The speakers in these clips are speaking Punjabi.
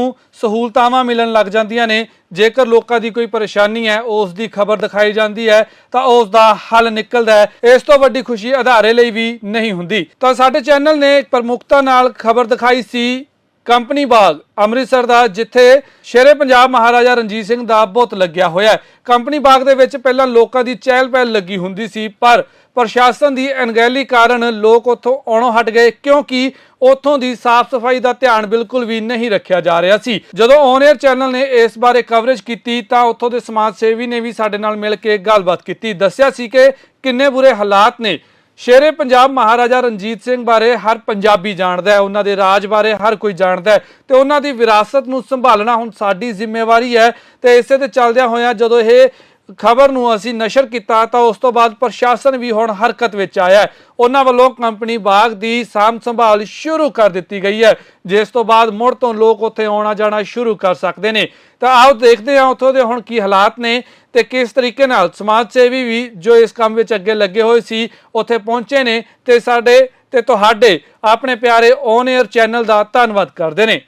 ਨੂੰ ਸਹੂਲਤਾਵਾਂ ਮਿਲਣ ਲੱਗ ਜਾਂਦੀਆਂ ਨੇ। ਜੇਕਰ ਲੋਕਾਂ ਦੀ ਕੋਈ ਪਰੇਸ਼ਾਨੀ ਹੈ, ਉਸ ਦੀ ਖਬਰ ਦਿਖਾਈ ਜਾਂਦੀ ਹੈ, ਤਾਂ ਉਸ ਦਾ ਹੱਲ ਨਿਕਲਦਾ ਹੈ। ਇਸ ਤੋਂ ਵੱਡੀ ਖੁਸ਼ੀ ਅਧਾਰੇ ਲਈ ਵੀ ਨਹੀਂ ਹੁੰਦੀ। ਤਾਂ ਸਾਡੇ ਚੈਨਲ ਨੇ ਪ੍ਰਮੁਖਤਾ ਨਾਲ ਖਬਰ ਦਿਖਾਈ ਸੀ, ਕੰਪਨੀ ਬਾਗ, ਅੰਮ੍ਰਿਤਸਰ ਦਾ, ਜਿੱਥੇ ਸ਼ੇਰੇ ਪੰਜਾਬ ਮਹਾਰਾਜਾ ਰਣਜੀਤ ਸਿੰਘ ਦਾ ਬੁੱਤ ਲੱਗਿਆ ਹੋਇਆ ਹੈ। ਕੰਪਨੀ ਬਾਗ ਦੇ ਵਿੱਚ ਪਹਿਲਾਂ ਲੋਕਾਂ ਦੀ ਚਹਿਲ ਪਹਿਲ ਲੱਗੀ ਹੁੰਦੀ ਸੀ, ਪਰ ਪ੍ਰਸ਼ਾਸਨ ਦੀ ਅਣਗਹਿਲੀ ਕਾਰਨ ਲੋਕ ਉੱਥੋਂ ਆਉਣੋਂ ਹਟ ਗਏ, ਕਿਉਂਕਿ ਉੱਥੋਂ ਦੀ ਸਾਫ਼ ਸਫ਼ਾਈ ਦਾ ਧਿਆਨ ਬਿਲਕੁਲ ਵੀ ਨਹੀਂ ਰੱਖਿਆ ਜਾ ਰਿਹਾ ਸੀ। ਜਦੋਂ ਔਨ 에ਅਰ ਚੈਨਲ ਨੇ ਇਸ ਬਾਰੇ ਕਵਰੇਜ ਕੀਤੀ, ਤਾਂ ਉੱਥੋਂ ਦੇ ਸਮਾਜ ਸੇਵੀ ਨੇ ਵੀ ਸਾਡੇ ਨਾਲ ਮਿਲ ਕੇ ਗੱਲਬਾਤ ਕੀਤੀ। ਦੱਸਿਆ ਸੀ ਕਿ ਕਿੰਨੇ ਬੁਰੇ ਹਾਲਾਤ ਨੇ। ਸ਼ੇਰੇ ਪੰਜਾਬ ਮਹਾਰਾਜਾ ਰਣਜੀਤ ਸਿੰਘ ਬਾਰੇ ਹਰ ਪੰਜਾਬੀ ਜਾਣਦਾ ਹੈ, ਉਹਨਾਂ ਦੇ ਰਾਜ ਬਾਰੇ ਹਰ ਕੋਈ ਜਾਣਦਾ ਹੈ ਤੇ ਉਹਨਾਂ ਦੀ ਵਿਰਾਸਤ ਨੂੰ ਸੰਭਾਲਣਾ ਹੁਣ ਸਾਡੀ ਜ਼ਿੰਮੇਵਾਰੀ ਹੈ। ਤੇ ਇਸੇ ਤੇ ਚੱਲਦਿਆਂ ਹੋਇਆਂ ਜਦੋਂ ਇਹ ਖਬਰ ਨੂੰ ਅਸੀਂ ਨਸ਼ਰ ਕੀਤਾ ਤਾਂ ਉਸ ਤੋਂ ਬਾਅਦ ਪ੍ਰਸ਼ਾਸਨ ਵੀ ਹੁਣ ਹਰਕਤ ਵਿੱਚ ਆਇਆ ਹੈ। ਉਹਨਾਂ ਵੱਲੋਂ ਕੰਪਨੀ ਬਾਗ ਦੀ ਸਾਂਭ ਸੰਭਾਲ ਸ਼ੁਰੂ ਕਰ ਦਿੱਤੀ ਗਈ ਹੈ। ਜਿਸ ਤੋਂ ਬਾਅਦ ਮੁੜ ਤੋਂ ਲੋਕ ਉੱਥੇ ਆਉਣਾ ਜਾਣਾ ਸ਼ੁਰੂ ਕਰ ਸਕਦੇ ਨੇ। ਤਾਂ ਆਓ ਦੇਖਦੇ ਹਾਂ ਉੱਥੋਂ ਦੇ ਹੁਣ ਕੀ ਹਾਲਾਤ ਨੇ ਤੇ ਕਿਸ ਤਰੀਕੇ ਨਾਲ ਸਮਾਜ ਸੇਵੀ ਵੀ ਜੋ ਇਸ ਕੰਮ ਵਿੱਚ ਅੱਗੇ ਲੱਗੇ ਹੋਏ ਸੀ, ਉੱਥੇ ਪਹੁੰਚੇ ਨੇ ਤੇ ਸਾਡੇ ਤੇ ਤੁਹਾਡੇ ਆਪਣੇ ਪਿਆਰੇ ਔਨ 에ਅਰ ਚੈਨਲ ਦਾ ਧੰਨਵਾਦ ਕਰਦੇ ਨੇ।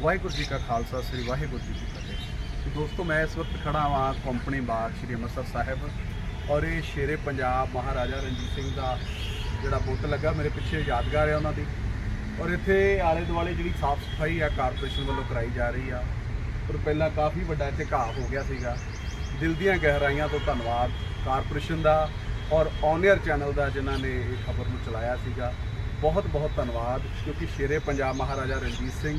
ਵਾਹਿਗੁਰੂ ਜੀ ਕਾ ਖਾਲਸਾ, ਸ੍ਰੀ ਵਾਹਿਗੁਰੂ ਜੀ ਤੇ ਦੋਸਤੋ ਮੈਂ ਇਸ ਵਕਤ ਖੜਾ ਹਾਂ ਕੰਪਨੀ ਬਾਗ ਸ਼੍ਰੀ ਅੰਮ੍ਰਿਤਸਰ ਸਾਹਿਬ ਔਰ ਇਹ ਸ਼ੇਰੇ ਪੰਜਾਬ ਮਹਾਰਾਜਾ ਰਣਜੀਤ ਸਿੰਘ ਦਾ ਜਿਹੜਾ ਬੁੱਤ ਲੱਗਾ ਮੇਰੇ ਪਿੱਛੇ ਯਾਦਗਾਰ ਹੈ ਉਹਨਾਂ ਦੀ ਔਰ ਇੱਥੇ ਆਲੇ ਦੁਆਲੇ ਜਿਹੜੀ ਸਾਫ਼ ਸਫ਼ਾਈ ਆ ਕਾਰਪੋਰੇਸ਼ਨ ਵੱਲੋਂ ਕਰਾਈ ਜਾ ਰਹੀ ਆ ਔਰ ਪਹਿਲਾਂ ਕਾਫੀ ਵੱਡਾ ਇੱਥੇ ਘਾਹ ਹੋ ਗਿਆ ਸੀਗਾ ਦਿਲ ਦੀਆਂ ਗਹਿਰਾਈਆਂ ਤੋਂ ਧੰਨਵਾਦ ਕਾਰਪੋਰੇਸ਼ਨ ਦਾ ਔਰ ਔਨਏਅਰ ਚੈਨਲ ਦਾ ਜਿਨ੍ਹਾਂ ਨੇ ਇਹ ਖਬਰ ਨੂੰ ਚਲਾਇਆ ਸੀਗਾ ਬਹੁਤ ਬਹੁਤ ਧੰਨਵਾਦ ਕਿਉਂਕਿ ਸ਼ੇਰੇ ਪੰਜਾਬ ਮਹਾਰਾਜਾ ਰਣਜੀਤ ਸਿੰਘ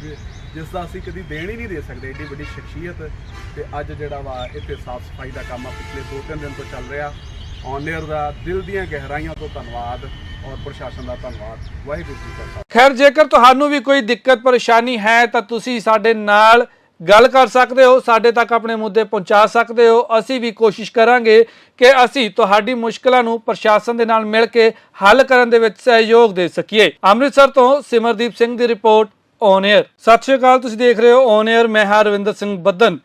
ਜਿਸ ਦਾ ਅਸੀਂ ਕਦੀ ਦੇਣ ਹੀ ਨਹੀਂ ਦੇ ਸਕਦੇ, ਏਡੀ ਵੱਡੀ ਸ਼ਖਸੀਅਤ। ਤੇ ਅੱਜ ਜਿਹੜਾ ਵਾ, ਇੱਥੇ ਸਾਫ਼ ਸਫ਼ਾਈ ਦਾ ਕੰਮ ਆ, ਪਿਛਲੇ 2-3 ਦਿਨ ਤੋਂ ਚੱਲ ਰਿਹਾ। ਔਨਏਅਰ ਦਾ ਦਿਲ ਦੀਆਂ ਗਹਿਰਾਈਆਂ ਤੋਂ ਧੰਨਵਾਦ ਔਰ ਪ੍ਰਸ਼ਾਸਨ ਦਾ ਧੰਨਵਾਦ। ਵਾਹਿਗੁਰੂ ਜੀ ਕਾ ਖੈਰ, ਜੇਕਰ ਤੁਹਾਨੂੰ ਵੀ ਕੋਈ ਦਿੱਕਤ, ਪਰੇਸ਼ਾਨੀ ਹੈ, ਤਾਂ ਤੁਸੀਂ ਸਾਡੇ ਨਾਲ ਗੱਲ ਕਰ ਸਕਦੇ ਹੋ, ਸਾਡੇ ਤੱਕ ਆਪਣੇ ਮੁੱਦੇ ਪਹੁੰਚਾ ਸਕਦੇ ਹੋ। ਅਸੀਂ ਵੀ ਕੋਸ਼ਿਸ਼ ਕਰਾਂਗੇ ਕਿ ਅਸੀਂ ਤੁਹਾਡੀ ਮੁਸ਼ਕਲਾਂ ਨੂੰ ਪ੍ਰਸ਼ਾਸਨ ਦੇ ਨਾਲ ਮਿਲ ਕੇ ਹੱਲ ਕਰਨ ਦੇ ਵਿੱਚ ਸਹਿਯੋਗ ਦੇ ਸਕੀਏ। ਅੰਮ੍ਰਿਤਸਰ ਤੋਂ ਸਿਮਰਦੀਪ ਸਿੰਘ ਦੀ ਰਿਪੋਰਟ। ਔਨ 에ਅਰ ਸਤਿ ਸ਼੍ਰੀ ਅਕਾਲ, ਤੁਸੀਂ ਦੇਖ ਰਹੇ ਹੋ ਔਨ 에ਅਰ ਮੈਂ ਹਾਂ ਰਵਿੰਦਰ ਸਿੰਘ ਬੱਦਨ।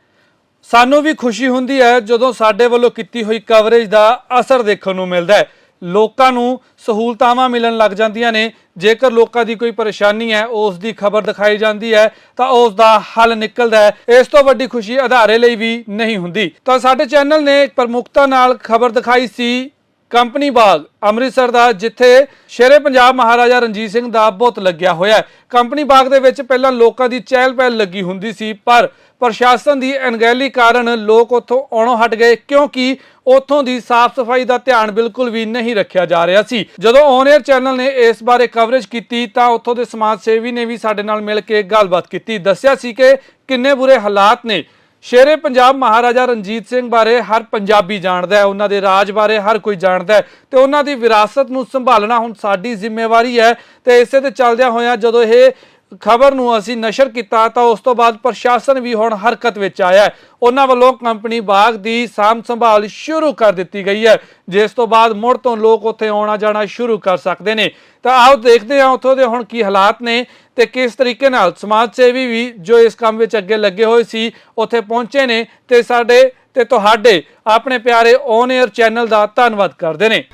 ਸਾਨੂੰ ਵੀ ਖੁਸ਼ੀ ਹੁੰਦੀ ਹੈ ਜਦੋਂ ਸਾਡੇ ਵੱਲੋਂ ਕੀਤੀ ਹੋਈ ਕਵਰੇਜ ਦਾ ਅਸਰ ਦੇਖਣ ਨੂੰ ਮਿਲਦਾ ਹੈ। ਲੋਕਾਂ ਨੂੰ ਸਹੂਲਤਾਵਾਂ ਮਿਲਣ ਲੱਗ ਜਾਂਦੀਆਂ ਨੇ। ਜੇਕਰ ਲੋਕਾਂ ਦੀ ਕੋਈ ਪਰੇਸ਼ਾਨੀ ਹੈ, ਉਸ ਦੀ ਖਬਰ ਦਿਖਾਈ ਜਾਂਦੀ ਹੈ, ਤਾਂ ਉਸ ਦਾ ਹੱਲ ਨਿਕਲਦਾ ਹੈ। ਇਸ ਤੋਂ ਵੱਡੀ ਖੁਸ਼ੀ ਅਧਾਰੇ ਲਈ ਵੀ ਨਹੀਂ ਹੁੰਦੀ। ਤਾਂ ਸਾਡੇ ਚੈਨਲ ਨੇ ਪ੍ਰਮੁਖਤਾ ਨਾਲ ਖਬਰ ਦਿਖਾਈ ਸੀ ਕੰਪਨੀ ਬਾਗ, ਅੰਮ੍ਰਿਤਸਰ ਦਾ, ਜਿੱਥੇ ਸ਼ੇਰੇ ਪੰਜਾਬ ਮਹਾਰਾਜਾ ਰਣਜੀਤ ਸਿੰਘ ਦਾ ਬੁੱਤ ਲੱਗਿਆ ਹੋਇਆ ਹੈ। ਕੰਪਨੀ ਬਾਗ ਦੇ ਵਿੱਚ ਪਹਿਲਾਂ ਲੋਕਾਂ ਦੀ ਚਹਿਲ ਪਹਿਲ ਲੱਗੀ ਹੁੰਦੀ ਸੀ, ਪਰ ਪ੍ਰਸ਼ਾਸਨ ਦੀ ਅਣਗਹਿਲੀ ਕਾਰਨ ਲੋਕ ਉੱਥੋਂ ਆਉਣੋਂ ਹਟ ਗਏ, ਕਿਉਂਕਿ ਉੱਥੋਂ ਦੀ ਸਾਫ਼ ਸਫ਼ਾਈ ਦਾ ਧਿਆਨ ਬਿਲਕੁਲ ਵੀ ਨਹੀਂ ਰੱਖਿਆ ਜਾ ਰਿਹਾ ਸੀ। ਜਦੋਂ ਔਨ 에ਅਰ ਚੈਨਲ ਨੇ ਇਸ ਬਾਰੇ ਕਵਰੇਜ ਕੀਤੀ, ਤਾਂ ਉੱਥੋਂ ਦੇ ਸਮਾਜ ਸੇਵੀ ਨੇ ਵੀ ਸਾਡੇ ਨਾਲ ਮਿਲ ਕੇ ਗੱਲਬਾਤ ਕੀਤੀ। ਦੱਸਿਆ ਸੀ ਕਿ ਕਿੰਨੇ ਬੁਰੇ ਹਾਲਾਤ ਨੇ। ਸ਼ੇਰੇ ਪੰਜਾਬ ਮਹਾਰਾਜਾ ਰਣਜੀਤ ਸਿੰਘ ਬਾਰੇ ਹਰ ਪੰਜਾਬੀ ਜਾਣਦਾ ਹੈ, ਉਹਨਾਂ ਦੇ ਰਾਜ ਬਾਰੇ ਹਰ ਕੋਈ ਜਾਣਦਾ ਹੈ ਤੇ ਉਹਨਾਂ ਦੀ ਵਿਰਾਸਤ ਨੂੰ ਸੰਭਾਲਣਾ ਹੁਣ ਸਾਡੀ ਜ਼ਿੰਮੇਵਾਰੀ ਹੈ ਤੇ ਇਸੇ ਤੇ ਚੱਲਦਿਆਂ ਹੋਇਆਂ ਜਦੋਂ ਇਹ ਖਬਰ ਨੂੰ ਅਸੀਂ ਨਸ਼ਰ ਕੀਤਾ ਤਾਂ ਉਸ ਤੋਂ ਬਾਅਦ ਪ੍ਰਸ਼ਾਸਨ ਵੀ ਹੁਣ ਹਰਕਤ ਵਿੱਚ ਆਇਆ ਹੈ। ਉਹਨਾਂ ਵੱਲੋਂ ਕੰਪਨੀ ਬਾਗ ਦੀ ਸਾਂਭ ਸੰਭਾਲ ਸ਼ੁਰੂ ਕਰ ਦਿੱਤੀ ਗਈ ਹੈ। ਜਿਸ ਤੋਂ ਬਾਅਦ ਮੁੜ ਤੋਂ ਲੋਕ ਉੱਥੇ ਆਉਣਾ ਜਾਣਾ ਸ਼ੁਰੂ ਕਰ ਸਕਦੇ ਨੇ। ਤਾਂ ਆਓ ਦੇਖਦੇ ਹਾਂ ਉੱਥੋਂ ਦੇ ਹੁਣ ਕੀ ਹਾਲਾਤ ਨੇ ਤੇ ਕਿਸ ਤਰੀਕੇ ਨਾਲ ਸਮਾਜ ਸੇਵੀ ਵੀ ਜੋ ਇਸ ਕੰਮ ਵਿੱਚ ਅੱਗੇ ਲੱਗੇ ਹੋਏ ਸੀ, ਉੱਥੇ ਪਹੁੰਚੇ ਨੇ ਤੇ ਸਾਡੇ ਤੇ ਤੁਹਾਡੇ, ਆਪਣੇ ਪਿਆਰੇ ਔਨ 에ਅਰ ਚੈਨਲ ਦਾ ਧੰਨਵਾਦ ਕਰਦੇ ਨੇ।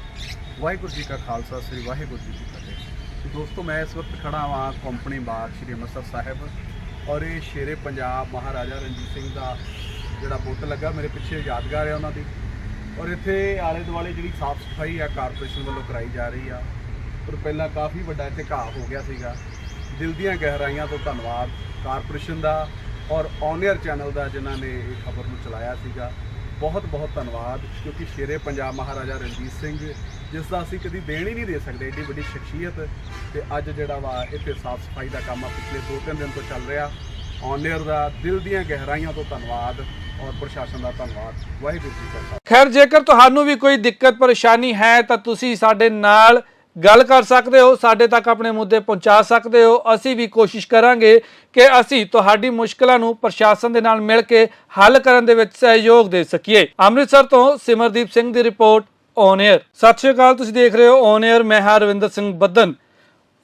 ਵਾਹਿਗੁਰੂ ਜੀ ਕਾ ਖਾਲਸਾ, ਸ੍ਰੀ ਵਾਹਿਗੁਰੂ ਜੀ ਕੀ ਫਤਿਹ। ਦੋਸਤੋ, ਮੈਂ ਇਸ ਵਕਤ ਖੜਾ ਹਾਂ ਕੰਪਨੀ ਬਾਗ ਸ਼੍ਰੀ ਅੰਮ੍ਰਿਤਸਰ ਸਾਹਿਬ ਔਰ ਇਹ ਸ਼ੇਰੇ ਪੰਜਾਬ ਮਹਾਰਾਜਾ ਰਣਜੀਤ ਸਿੰਘ ਦਾ ਜਿਹੜਾ ਬੁੱਤ ਲੱਗਾ, ਮੇਰੇ ਪਿੱਛੇ ਯਾਦਗਾਰ ਹੈ ਉਹਨਾਂ ਦੀ ਔਰ ਇੱਥੇ ਆਲੇ ਦੁਆਲੇ ਜਿਹੜੀ ਸਾਫ਼ ਸਫ਼ਾਈ ਆ ਕਾਰਪੋਰੇਸ਼ਨ ਵੱਲੋਂ ਕਰਾਈ ਜਾ ਰਹੀ ਆ, ਔਰ ਪਹਿਲਾਂ ਕਾਫੀ ਵੱਡਾ ਇੱਥੇ ਘਾਹ ਹੋ ਗਿਆ ਸੀਗਾ। ਦਿਲ ਦੀਆਂ ਗਹਿਰਾਈਆਂ ਤੋਂ ਧੰਨਵਾਦ ਕਾਰਪੋਰੇਸ਼ਨ ਦਾ ਔਰ ਔਨਏਅਰ ਚੈਨਲ ਦਾ ਜਿਨ੍ਹਾਂ ਨੇ ਇਹ ਖਬਰ ਨੂੰ ਚਲਾਇਆ ਸੀਗਾ। ਬਹੁਤ ਬਹੁਤ ਧੰਨਵਾਦ ਕਿਉਂਕਿ ਸ਼ੇਰੇ ਪੰਜਾਬ ਮਹਾਰਾਜਾ ਰਣਜੀਤ ਸਿੰਘ ਜਿਸ ਦਾ ਅਸੀਂ ਕਦੀ ਦੇਣ ਹੀ ਨਹੀਂ ਦੇ ਸਕਦੇ, ਏਡੀ ਵੱਡੀ ਸ਼ਖਸੀਅਤ। ਤੇ ਅੱਜ ਜਿਹੜਾ ਵਾ, ਇੱਥੇ ਸਾਫ਼ ਸਫ਼ਾਈ ਦਾ ਕੰਮ ਆ, ਪਿਛਲੇ 2-3 ਦਿਨ ਤੋਂ ਚੱਲ ਰਿਹਾ। ਔਨਏਅਰ ਦਾ ਦਿਲ ਦੀਆਂ ਗਹਿਰਾਈਆਂ ਤੋਂ ਧੰਨਵਾਦ ਔਰ ਪ੍ਰਸ਼ਾਸਨ ਦਾ ਧੰਨਵਾਦ। ਵਾਹਿਗੁਰੂ ਜੀ ਕਾ ਖਾਲਸਾ। ਖੈਰ, ਜੇਕਰ ਤੁਹਾਨੂੰ ਵੀ ਕੋਈ ਦਿੱਕਤ, ਪਰੇਸ਼ਾਨੀ ਹੈ, ਤਾਂ ਤੁਸੀਂ ਸਾਡੇ ਨਾਲ ਗੱਲ ਕਰ ਸਕਦੇ ਹੋ, ਸਾਡੇ ਤੱਕ ਆਪਣੇ ਮੁੱਦੇ ਪਹੁੰਚਾ ਸਕਦੇ ਹੋ। ਅਸੀਂ ਵੀ ਕੋਸ਼ਿਸ਼ ਕਰਾਂਗੇ ਕਿ ਅਸੀਂ ਤੁਹਾਡੀ ਮੁਸ਼ਕਲਾਂ ਨੂੰ ਪ੍ਰਸ਼ਾਸਨ ਦੇ ਨਾਲ ਮਿਲ ਕੇ ਹੱਲ ਕਰਨ ਦੇ ਵਿੱਚ ਸਹਿਯੋਗ ਦੇ ਸਕੀਏ। ਅੰਮ੍ਰਿਤਸਰ ਤੋਂ ਸਿਮਰਦੀਪ ਸਿੰਘ ਦੀ ਰਿਪੋਰਟ। ਔਨ 에ਅਰ ਸਤਿ ਸ਼੍ਰੀ ਅਕਾਲ, ਤੁਸੀਂ ਦੇਖ ਰਹੇ ਹੋ ਔਨ 에ਅਰ ਮੈਂ ਹਾਂ ਰਵਿੰਦਰ ਸਿੰਘ ਬੱਦਨ।